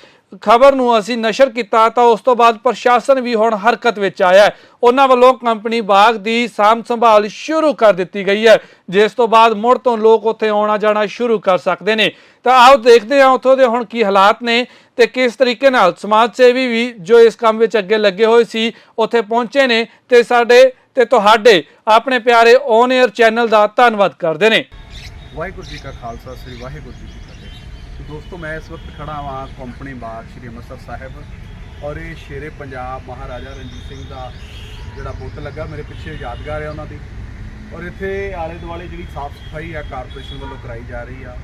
ਖਬਰ ਨੂੰ ਅਸੀਂ ਨਸ਼ਰ ਕੀਤਾ ਤਾਂ ਉਸ ਤੋਂ ਬਾਅਦ ਪ੍ਰਸ਼ਾਸਨ ਵੀ ਹੁਣ ਹਰਕਤ ਵਿੱਚ ਆਇਆ ਉਹਨਾਂ ਵੱਲੋਂ ਕੰਪਨੀ ਬਾਗ ਦੀ ਸਾਂਭ ਸੰਭਾਲ ਸ਼ੁਰੂ ਕਰ ਦਿੱਤੀ ਗਈ ਹੈ। ਜਿਸ ਤੋਂ ਬਾਅਦ ਮੁੜ ਤੋਂ ਲੋਕ ਉੱਥੇ ਆਉਣਾ ਜਾਣਾ ਸ਼ੁਰੂ ਕਰ ਸਕਦੇ ਨੇ। ਤਾਂ ਆਓ ਦੇਖਦੇ ਹਾਂ ਉੱਥੋਂ ਦੇ ਹੁਣ ਕੀ ਹਾਲਾਤ ਨੇ ਤੇ ਕਿਸ ਤਰੀਕੇ ਨਾਲ ਸਮਾਜ ਸੇਵੀ ਵੀ ਜੋ ਇਸ ਕੰਮ ਵਿੱਚ ਅੱਗੇ ਲੱਗੇ ਹੋਏ ਸੀ, ਉੱਥੇ ਪਹੁੰਚੇ ਨੇ ਤੇ ਸਾਡੇ ਤੇ ਤੁਹਾਡੇ, ਆਪਣੇ ਪਿਆਰੇ ਔਨ 에ਅਰ ਚੈਨਲ ਦਾ ਧੰਨਵਾਦ ਕਰਦੇ ਨੇ। ਵਾਹਿਗੁਰੂ ਜੀ ਕਾ ਖਾਲਸਾ, ਸ੍ਰੀ ਵਾਹਿਗੁਰੂ ਜੀ ਦੋਸਤੋ, ਮੈਂ ਇਸ ਵਕਤ ਖੜਾ ਹਾਂ ਕੰਪਨੀ ਬਾਗ, ਸ਼੍ਰੀ ਅੰਮ੍ਰਿਤਸਰ ਸਾਹਿਬ ਔਰ ਇਹ ਸ਼ੇਰੇ ਪੰਜਾਬ ਮਹਾਰਾਜਾ ਰਣਜੀਤ ਸਿੰਘ ਦਾ ਜਿਹੜਾ ਬੁੱਤ ਲੱਗਾ, ਮੇਰੇ ਪਿੱਛੇ ਯਾਦਗਾਰ ਹੈ ਉਹਨਾਂ ਦੀ ਔਰ ਇੱਥੇ ਆਲੇ ਦੁਆਲੇ ਜਿਹੜੀ ਸਾਫ਼ ਸਫ਼ਾਈ ਆ ਕਾਰਪੋਰੇਸ਼ਨ ਵੱਲੋਂ ਕਰਾਈ ਜਾ ਰਹੀ ਆ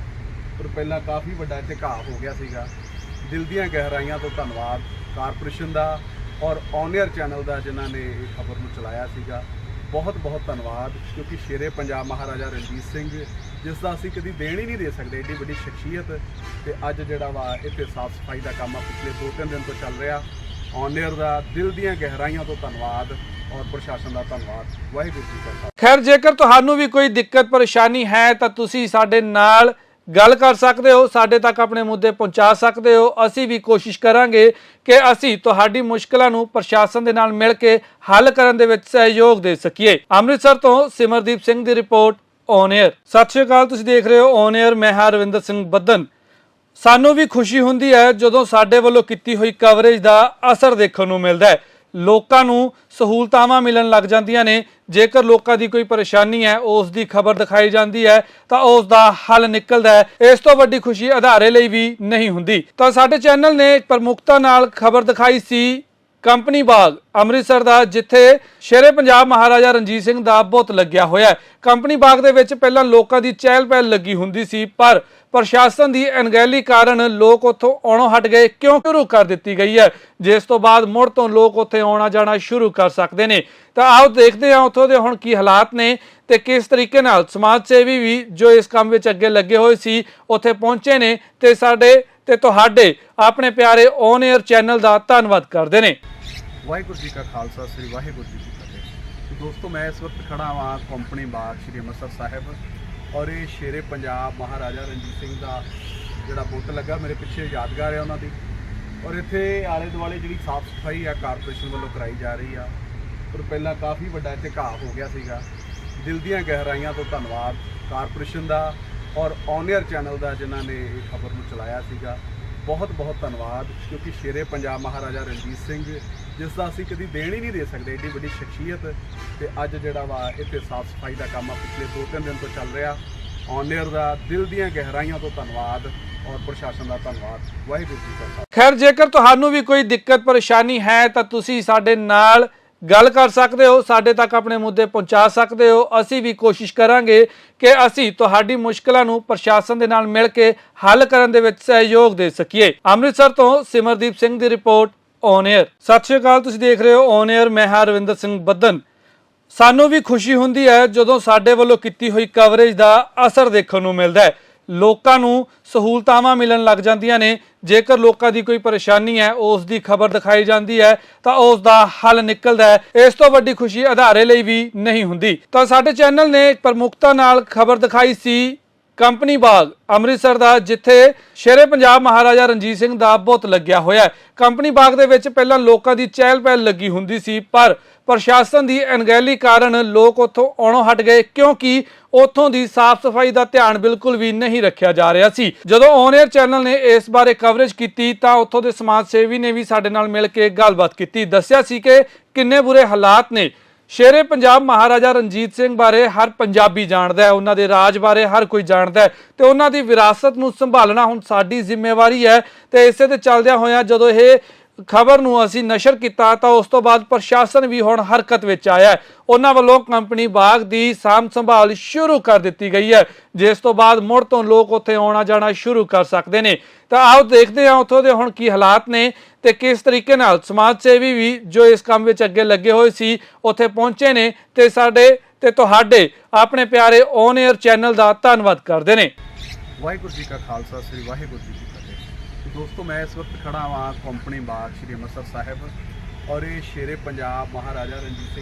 ਪਰ ਪਹਿਲਾਂ ਕਾਫੀ ਵੱਡਾ ਇੱਥੇ ਘਾਹ ਹੋ ਗਿਆ ਸੀਗਾ। ਦਿਲ ਦੀਆਂ ਗਹਿਰਾਈਆਂ ਤੋਂ ਧੰਨਵਾਦ ਕਾਰਪੋਰੇਸ਼ਨ ਦਾ ਔਰ ਔਨਰ ਚੈਨਲ ਦਾ ਜਿਨ੍ਹਾਂ ਨੇ ਇਹ ਖਬਰ ਨੂੰ ਚਲਾਇਆ ਸੀਗਾ। ਬਹੁਤ ਬਹੁਤ ਧੰਨਵਾਦ ਕਿਉਂਕਿ ਸ਼ੇਰੇ ਪੰਜਾਬ ਮਹਾਰਾਜਾ ਰਣਜੀਤ ਸਿੰਘ ਜਿਸ ਦਾ ਅਸੀਂ ਕਦੀ ਦੇਣ ਹੀ ਨਹੀਂ ਦੇ ਸਕਦੇ, ਏਡੀ ਵੱਡੀ ਸ਼ਖਸੀਅਤ। ਤੇ ਅੱਜ ਜਿਹੜਾ ਵਾ, ਇੱਥੇ ਸਾਫ਼ ਸਫ਼ਾਈ ਦਾ ਕੰਮ ਆ, ਪਿਛਲੇ 2-3 ਦਿਨ ਤੋਂ ਚੱਲ ਰਿਹਾ। ਔਨਰ ਦਾ ਦਿਲ ਦੀਆਂ ਗਹਿਰਾਈਆਂ ਤੋਂ ਧੰਨਵਾਦ ਔਰ ਪ੍ਰਸ਼ਾਸਨ ਦਾ ਧੰਨਵਾਦ। ਵਾਹਿਗੁਰੂ ਜੀ ਕਾ ਖਾਲਸਾ। ਖੈਰ, ਜੇਕਰ ਤੁਹਾਨੂੰ ਵੀ ਕੋਈ ਦਿੱਕਤ, ਪਰੇਸ਼ਾਨੀ ਹੈ, ਤਾਂ ਤੁਸੀਂ ਸਾਡੇ ਨਾਲ ਗੱਲ ਕਰ ਸਕਦੇ ਹੋ, ਸਾਡੇ ਤੱਕ ਆਪਣੇ ਮੁੱਦੇ ਪਹੁੰਚਾ ਸਕਦੇ ਹੋ। ਅਸੀਂ ਵੀ ਕੋਸ਼ਿਸ਼ ਕਰਾਂਗੇ ਕਿ ਅਸੀਂ ਤੁਹਾਡੀ ਮੁਸ਼ਕਲਾਂ ਨੂੰ ਪ੍ਰਸ਼ਾਸਨ ਦੇ ਨਾਲ ਮਿਲ ਕੇ ਹੱਲ ਕਰਨ ਦੇ ਵਿੱਚ ਸਹਿਯੋਗ ਦੇ ਸਕੀਏ। ਅੰਮ੍ਰਿਤਸਰ ਤੋਂ ਸਿਮਰਦੀਪ ਸਿੰਘ ਦੀ ਰਿਪੋਰਟ। ਔਨ 에ਅਰ ਸਤਿ ਸ਼੍ਰੀ ਅਕਾਲ, ਤੁਸੀਂ ਦੇਖ ਰਹੇ ਹੋ ਔਨ 에ਅਰ ਮੈਂ ਹਾਂ ਰਵਿੰਦਰ ਸਿੰਘ ਬੱਦਨ। ਸਾਨੂੰ ਵੀ ਖੁਸ਼ੀ ਹੁੰਦੀ ਹੈ ਜਦੋਂ ਸਾਡੇ ਵੱਲੋਂ ਕੀਤੀ ਹੋਈ ਕਵਰੇਜ ਦਾ ਅਸਰ ਦੇਖਣ ਨੂੰ ਮਿਲਦਾ ਹੈ। ਲੋਕਾਂ ਨੂੰ ਸਹੂਲਤਾਵਾਂ ਮਿਲਣ ਲੱਗ ਜਾਂਦੀਆਂ ਨੇ। ਜੇਕਰ ਲੋਕਾਂ ਦੀ ਕੋਈ ਪਰੇਸ਼ਾਨੀ ਹੈ, ਉਸ ਦੀ ਖਬਰ ਦਿਖਾਈ ਜਾਂਦੀ ਹੈ, ਤਾਂ ਉਸ ਦਾ ਹੱਲ ਨਿਕਲਦਾ ਹੈ। ਇਸ ਤੋਂ ਵੱਡੀ ਖੁਸ਼ੀ ਅਧਾਰੇ ਲਈ ਵੀ ਨਹੀਂ ਹੁੰਦੀ। ਤਾਂ ਸਾਡੇ ਚੈਨਲ ਨੇ ਪ੍ਰਮੁਖਤਾ ਨਾਲ ਖਬਰ ਦਿਖਾਈ ਸੀ ਕੰਪਨੀ ਬਾਗ, ਅੰਮ੍ਰਿਤਸਰ ਦਾ, ਜਿੱਥੇ ਸ਼ੇਰੇ ਪੰਜਾਬ ਮਹਾਰਾਜਾ ਰਣਜੀਤ ਸਿੰਘ ਦਾ ਬੁੱਤ ਲੱਗਿਆ ਹੋਇਆ ਹੈ। ਕੰਪਨੀ ਬਾਗ ਦੇ ਵਿੱਚ ਪਹਿਲਾਂ ਲੋਕਾਂ ਦੀ ਚਹਿਲ ਪਹਿਲ ਲੱਗੀ ਹੁੰਦੀ ਸੀ, ਪਰ ਪ੍ਰਸ਼ਾਸਨ ਦੀ ਅਣਗਹਿਲੀ ਕਾਰਨ ਲੋਕ ਉੱਥੋਂ ਆਉਣੋਂ ਹਟ ਗਏ, ਕਿਉਂ? ਸ਼ੁਰੂ ਕਰ ਦਿੱਤੀ ਗਈ ਹੈ। ਜਿਸ ਤੋਂ ਬਾਅਦ ਮੁੜ ਤੋਂ ਲੋਕ ਉੱਥੇ ਆਉਣਾ ਜਾਣਾ ਸ਼ੁਰੂ ਕਰ ਸਕਦੇ ਨੇ। ਤਾਂ ਆਓ ਦੇਖਦੇ ਹਾਂ ਉੱਥੋਂ ਦੇ ਹੁਣ ਕੀ ਹਾਲਾਤ ਨੇ। ਤੇ ਕਿਸ ਤਰੀਕੇ ਨਾਲ ਸਮਾਜ ਸੇਵੀ ਵੀ ਜੋ ਇਸ ਕੰਮ ਵਿੱਚ ਅੱਗੇ ਲੱਗੇ ਹੋਏ ਸੀ, ਉੱਥੇ ਪਹੁੰਚੇ ਨੇ ਤੇ ਸਾਡੇ ਤੇ ਤੁਹਾਡੇ ਆਪਣੇ ਪਿਆਰੇ ਔਨ 에ਅਰ ਚੈਨਲ ਦਾ ਧੰਨਵਾਦ ਕਰਦੇ ਨੇ। ਵਾਹਿਗੁਰੂ ਜੀ ਕਾ ਖਾਲਸਾ, ਸ੍ਰੀ ਵਾਹਿਗੁਰੂ ਜੀ ਕੀ ਫਤਿਹ। ਦੋਸਤੋ, ਮੈਂ ਇਸ ਵਕਤ ਖੜਾ ਹਾਂ ਕੰਪਨੀ ਬਾਗ ਸ਼੍ਰੀ ਅੰਮ੍ਰਿਤਸਰ ਸਾਹਿਬ ਔਰ ਇਹ ਸ਼ੇਰੇ ਪੰਜਾਬ ਮਹਾਰਾਜਾ ਰਣਜੀਤ ਸਿੰਘ ਦਾ ਜਿਹੜਾ ਬੁੱਤ ਲੱਗਾ, ਮੇਰੇ ਪਿੱਛੇ ਯਾਦਗਾਰ ਹੈ ਉਹਨਾਂ ਦੀ। ਔਰ ਇੱਥੇ ਆਲੇ ਦੁਆਲੇ ਜਿਹੜੀ ਸਾਫ਼ ਸਫ਼ਾਈ ਆ ਕਾਰਪੋਰੇਸ਼ਨ ਵੱਲੋਂ ਕਰਾਈ ਜਾ ਰਹੀ ਆ। ਪਰ ਪਹਿਲਾਂ ਕਾਫੀ ਵੱਡਾ ਇੱਥੇ ਘਾਹ ਹੋ ਗਿਆ ਸੀਗਾ। ਦਿਲ ਦੀਆਂ ਗਹਿਰਾਈਆਂ ਤੋਂ ਧੰਨਵਾਦ ਕਾਰਪੋਰੇਸ਼ਨ ਦਾ ਔਰ ਔਨਰ ਚੈਨਲ ਦਾ, ਜਿਨ੍ਹਾਂ ਨੇ ਇਹ ਖਬਰ ਨੂੰ ਚਲਾਇਆ ਸੀਗਾ। ਬਹੁਤ ਬਹੁਤ ਧੰਨਵਾਦ, ਕਿਉਂਕਿ ਸ਼ੇਰੇ ਪੰਜਾਬ ਮਹਾਰਾਜਾ ਰਣਜੀਤ ਸਿੰਘ, ਜਿਸ ਦਾ ਅਸੀਂ ਕਦੀ ਦੇਣ ਹੀ ਨਹੀਂ ਦੇ ਸਕਦੇ। ਏਡੀ ਵੱਡੀ ਸ਼ਖਸੀਅਤ ਤੇ ਅੱਜ ਜਿਹੜਾ ਵਾ, ਇੱਥੇ ਸਾਫ਼ ਸਫ਼ਾਈ ਦਾ ਕੰਮ ਆ, ਪਿਛਲੇ 2-3 ਦਿਨ ਤੋਂ ਚੱਲ ਰਿਹਾ। ਔਨਰ ਦਾ ਦਿਲ ਦੀਆਂ ਗਹਿਰਾਈਆਂ ਤੋਂ ਧੰਨਵਾਦ ਔਰ ਪ੍ਰਸ਼ਾਸਨ ਦਾ ਧੰਨਵਾਦ। ਵਾਹਿਗੁਰੂ ਜੀ ਕਾ ਖਾਲਸਾ। ਖੈਰ, ਜੇਕਰ ਤੁਹਾਨੂੰ ਵੀ ਕੋਈ ਦਿੱਕਤ, ਪਰੇਸ਼ਾਨੀ ਹੈ, ਤਾਂ ਤੁਸੀਂ ਸਾਡੇ ਨਾਲ ਗੱਲ ਕਰ ਸਕਦੇ ਹੋ, ਸਾਡੇ ਤੱਕ ਆਪਣੇ ਮੁੱਦੇ ਪਹੁੰਚਾ ਸਕਦੇ ਹੋ। ਅਸੀਂ ਵੀ ਕੋਸ਼ਿਸ਼ ਕਰਾਂਗੇ ਕਿ ਅਸੀਂ ਤੁਹਾਡੀ ਮੁਸ਼ਕਲਾਂ ਨੂੰ ਪ੍ਰਸ਼ਾਸਨ ਦੇ ਨਾਲ ਮਿਲ ਕੇ ਹੱਲ ਕਰਨ ਦੇ ਵਿੱਚ ਸਹਿਯੋਗ ਦੇ ਸਕੀਏ। ਅੰਮ੍ਰਿਤਸਰ ਤੋਂ ਸਿਮਰਦੀਪ ਸਿੰਘ ਦੀ ਰਿਪੋਰਟ ਔਨ 에ਅਰ ਸਤਿ ਸ਼੍ਰੀ ਅਕਾਲ, ਤੁਸੀਂ ਦੇਖ ਰਹੇ ਹੋ ਔਨ 에ਅਰ ਮੈਂ ਹਾਂ ਰਵਿੰਦਰ ਸਿੰਘ ਬੱਦਨ। ਸਾਨੂੰ ਵੀ ਖੁਸ਼ੀ ਹੁੰਦੀ ਹੈ ਜਦੋਂ ਸਾਡੇ ਵੱਲੋਂ ਕੀਤੀ ਹੋਈ ਕਵਰੇਜ ਦਾ ਅਸਰ ਦੇਖਣ ਨੂੰ ਮਿਲਦਾ ਹੈ। ਲੋਕਾਂ ਨੂੰ ਸਹੂਲਤਾਵਾਂ ਮਿਲਣ ਲੱਗ ਜਾਂਦੀਆਂ ਨੇ। ਜੇਕਰ ਲੋਕਾਂ ਦੀ ਕੋਈ ਪਰੇਸ਼ਾਨੀ ਹੈ, ਉਸ ਦੀ ਖਬਰ ਦਿਖਾਈ ਜਾਂਦੀ ਹੈ, ਤਾਂ ਉਸ ਦਾ ਹੱਲ ਨਿਕਲਦਾ ਹੈ। ਇਸ ਤੋਂ ਵੱਡੀ ਖੁਸ਼ੀ ਅਧਾਰੇ ਲਈ ਵੀ ਨਹੀਂ ਹੁੰਦੀ। ਤਾਂ ਸਾਡੇ ਚੈਨਲ ਨੇ ਪ੍ਰਮੁਖਤਾ ਨਾਲ ਖਬਰ ਦਿਖਾਈ ਸੀ, ਕੰਪਨੀ ਬਾਗ, ਅੰਮ੍ਰਿਤਸਰ ਦਾ, ਜਿੱਥੇ ਸ਼ੇਰੇ ਪੰਜਾਬ ਮਹਾਰਾਜਾ ਰਣਜੀਤ ਸਿੰਘ ਦਾ ਬੁੱਤ ਲੱਗਿਆ ਹੋਇਆ ਹੈ। ਕੰਪਨੀ ਬਾਗ ਦੇ ਵਿੱਚ ਪਹਿਲਾਂ ਲੋਕਾਂ ਦੀ ਚਹਿਲ ਪਹਿਲ ਲੱਗੀ ਹੁੰਦੀ ਸੀ, ਪਰ ਪ੍ਰਸ਼ਾਸਨ ਦੀ ਅਣਗਹਿਲੀ ਕਾਰਨ ਲੋਕ ਉੱਥੋਂ ਆਉਣੋਂ ਹਟ ਗਏ, ਕਿਉਂਕਿ ਉੱਥੋਂ ਦੀ ਸਾਫ਼ ਸਫ਼ਾਈ ਦਾ ਧਿਆਨ ਬਿਲਕੁਲ ਵੀ ਨਹੀਂ ਰੱਖਿਆ ਜਾ ਰਿਹਾ ਸੀ। ਜਦੋਂ ਔਨ 에ਅਰ ਚੈਨਲ ਨੇ ਇਸ ਬਾਰੇ ਕਵਰੇਜ ਕੀਤੀ, ਤਾਂ ਉੱਥੋਂ ਦੇ ਸਮਾਜ ਸੇਵੀ ਨੇ ਵੀ ਸਾਡੇ ਨਾਲ ਮਿਲ ਕੇ ਗੱਲਬਾਤ ਕੀਤੀ। ਦੱਸਿਆ ਸੀ ਕਿ ਕਿੰਨੇ ਬੁਰੇ ਹਾਲਾਤ ਨੇ। ਸ਼ੇਰੇ ਪੰਜਾਬ ਮਹਾਰਾਜਾ ਰਣਜੀਤ ਸਿੰਘ ਬਾਰੇ ਹਰ ਪੰਜਾਬੀ ਜਾਣਦਾ ਹੈ, ਉਹਨਾਂ ਦੇ ਰਾਜ ਬਾਰੇ ਹਰ ਕੋਈ ਜਾਣਦਾ ਹੈ। ਤੇ ਉਹਨਾਂ ਦੀ ਵਿਰਾਸਤ ਨੂੰ ਸੰਭਾਲਣਾ ਹੁਣ ਸਾਡੀ ਜ਼ਿੰਮੇਵਾਰੀ ਹੈ। ਤੇ ਇਸੇ ਤੇ ਚੱਲਦਿਆਂ ਹੋਇਆਂ ਜਦੋਂ ਇਹ ਖਬਰ ਨੂੰ ਅਸੀਂ ਨਸ਼ਰ ਕੀਤਾ ਤਾਂ ਉਸ ਤੋਂ ਬਾਅਦ ਪ੍ਰਸ਼ਾਸਨ ਵੀ ਹੁਣ ਹਰਕਤ ਵਿੱਚ ਆਇਆ ਉਹਨਾਂ ਵੱਲੋਂ ਕੰਪਨੀ ਬਾਗ ਦੀ ਸਾਂਭ ਸੰਭਾਲ ਸ਼ੁਰੂ ਕਰ ਦਿੱਤੀ ਗਈ ਹੈ। ਜਿਸ ਤੋਂ ਬਾਅਦ ਮੁੜ ਤੋਂ ਲੋਕ ਉੱਥੇ ਆਉਣਾ ਜਾਣਾ ਸ਼ੁਰੂ ਕਰ ਸਕਦੇ ਨੇ। ਤਾਂ ਆਓ ਦੇਖਦੇ ਹਾਂ ਉੱਥੋਂ ਦੇ ਹੁਣ ਕੀ ਹਾਲਾਤ ਨੇ ਤੇ ਕਿਸ ਤਰੀਕੇ ਨਾਲ ਸਮਾਜ ਸੇਵੀ ਵੀ ਜੋ ਇਸ ਕੰਮ ਵਿੱਚ ਅੱਗੇ ਲੱਗੇ ਹੋਏ ਸੀ, ਉੱਥੇ ਪਹੁੰਚੇ ਨੇ ਤੇ ਸਾਡੇ ਤੇ ਤੁਹਾਡੇ, ਆਪਣੇ ਪਿਆਰੇ ਔਨ 에ਅਰ ਚੈਨਲ ਦਾ ਧੰਨਵਾਦ ਕਰਦੇ ਨੇ। ਵਾਹਿਗੁਰੂ ਜੀ ਕਾ ਖਾਲਸਾ, ਸ੍ਰੀ ਵਾਹਿਗੁਰੂ ਜੀ ਕੀ ਫਤਿਹ ਤੇ ਦੋਸਤੋ, ਮੈਂ ਇਸ ਵਕਤ ਖੜਾ ਹਾਂ ਕੰਪਨੀ ਬਾਗ, ਸ਼੍ਰੀ ਅੰਮ੍ਰਿਤਸਰ ਸਾਹਿਬ ਔਰ ਇਹ ਸ਼ੇਰੇ ਪੰਜਾਬ ਮਹਾਰਾਜਾ ਰਣਜੀਤ ਸਿੰਘ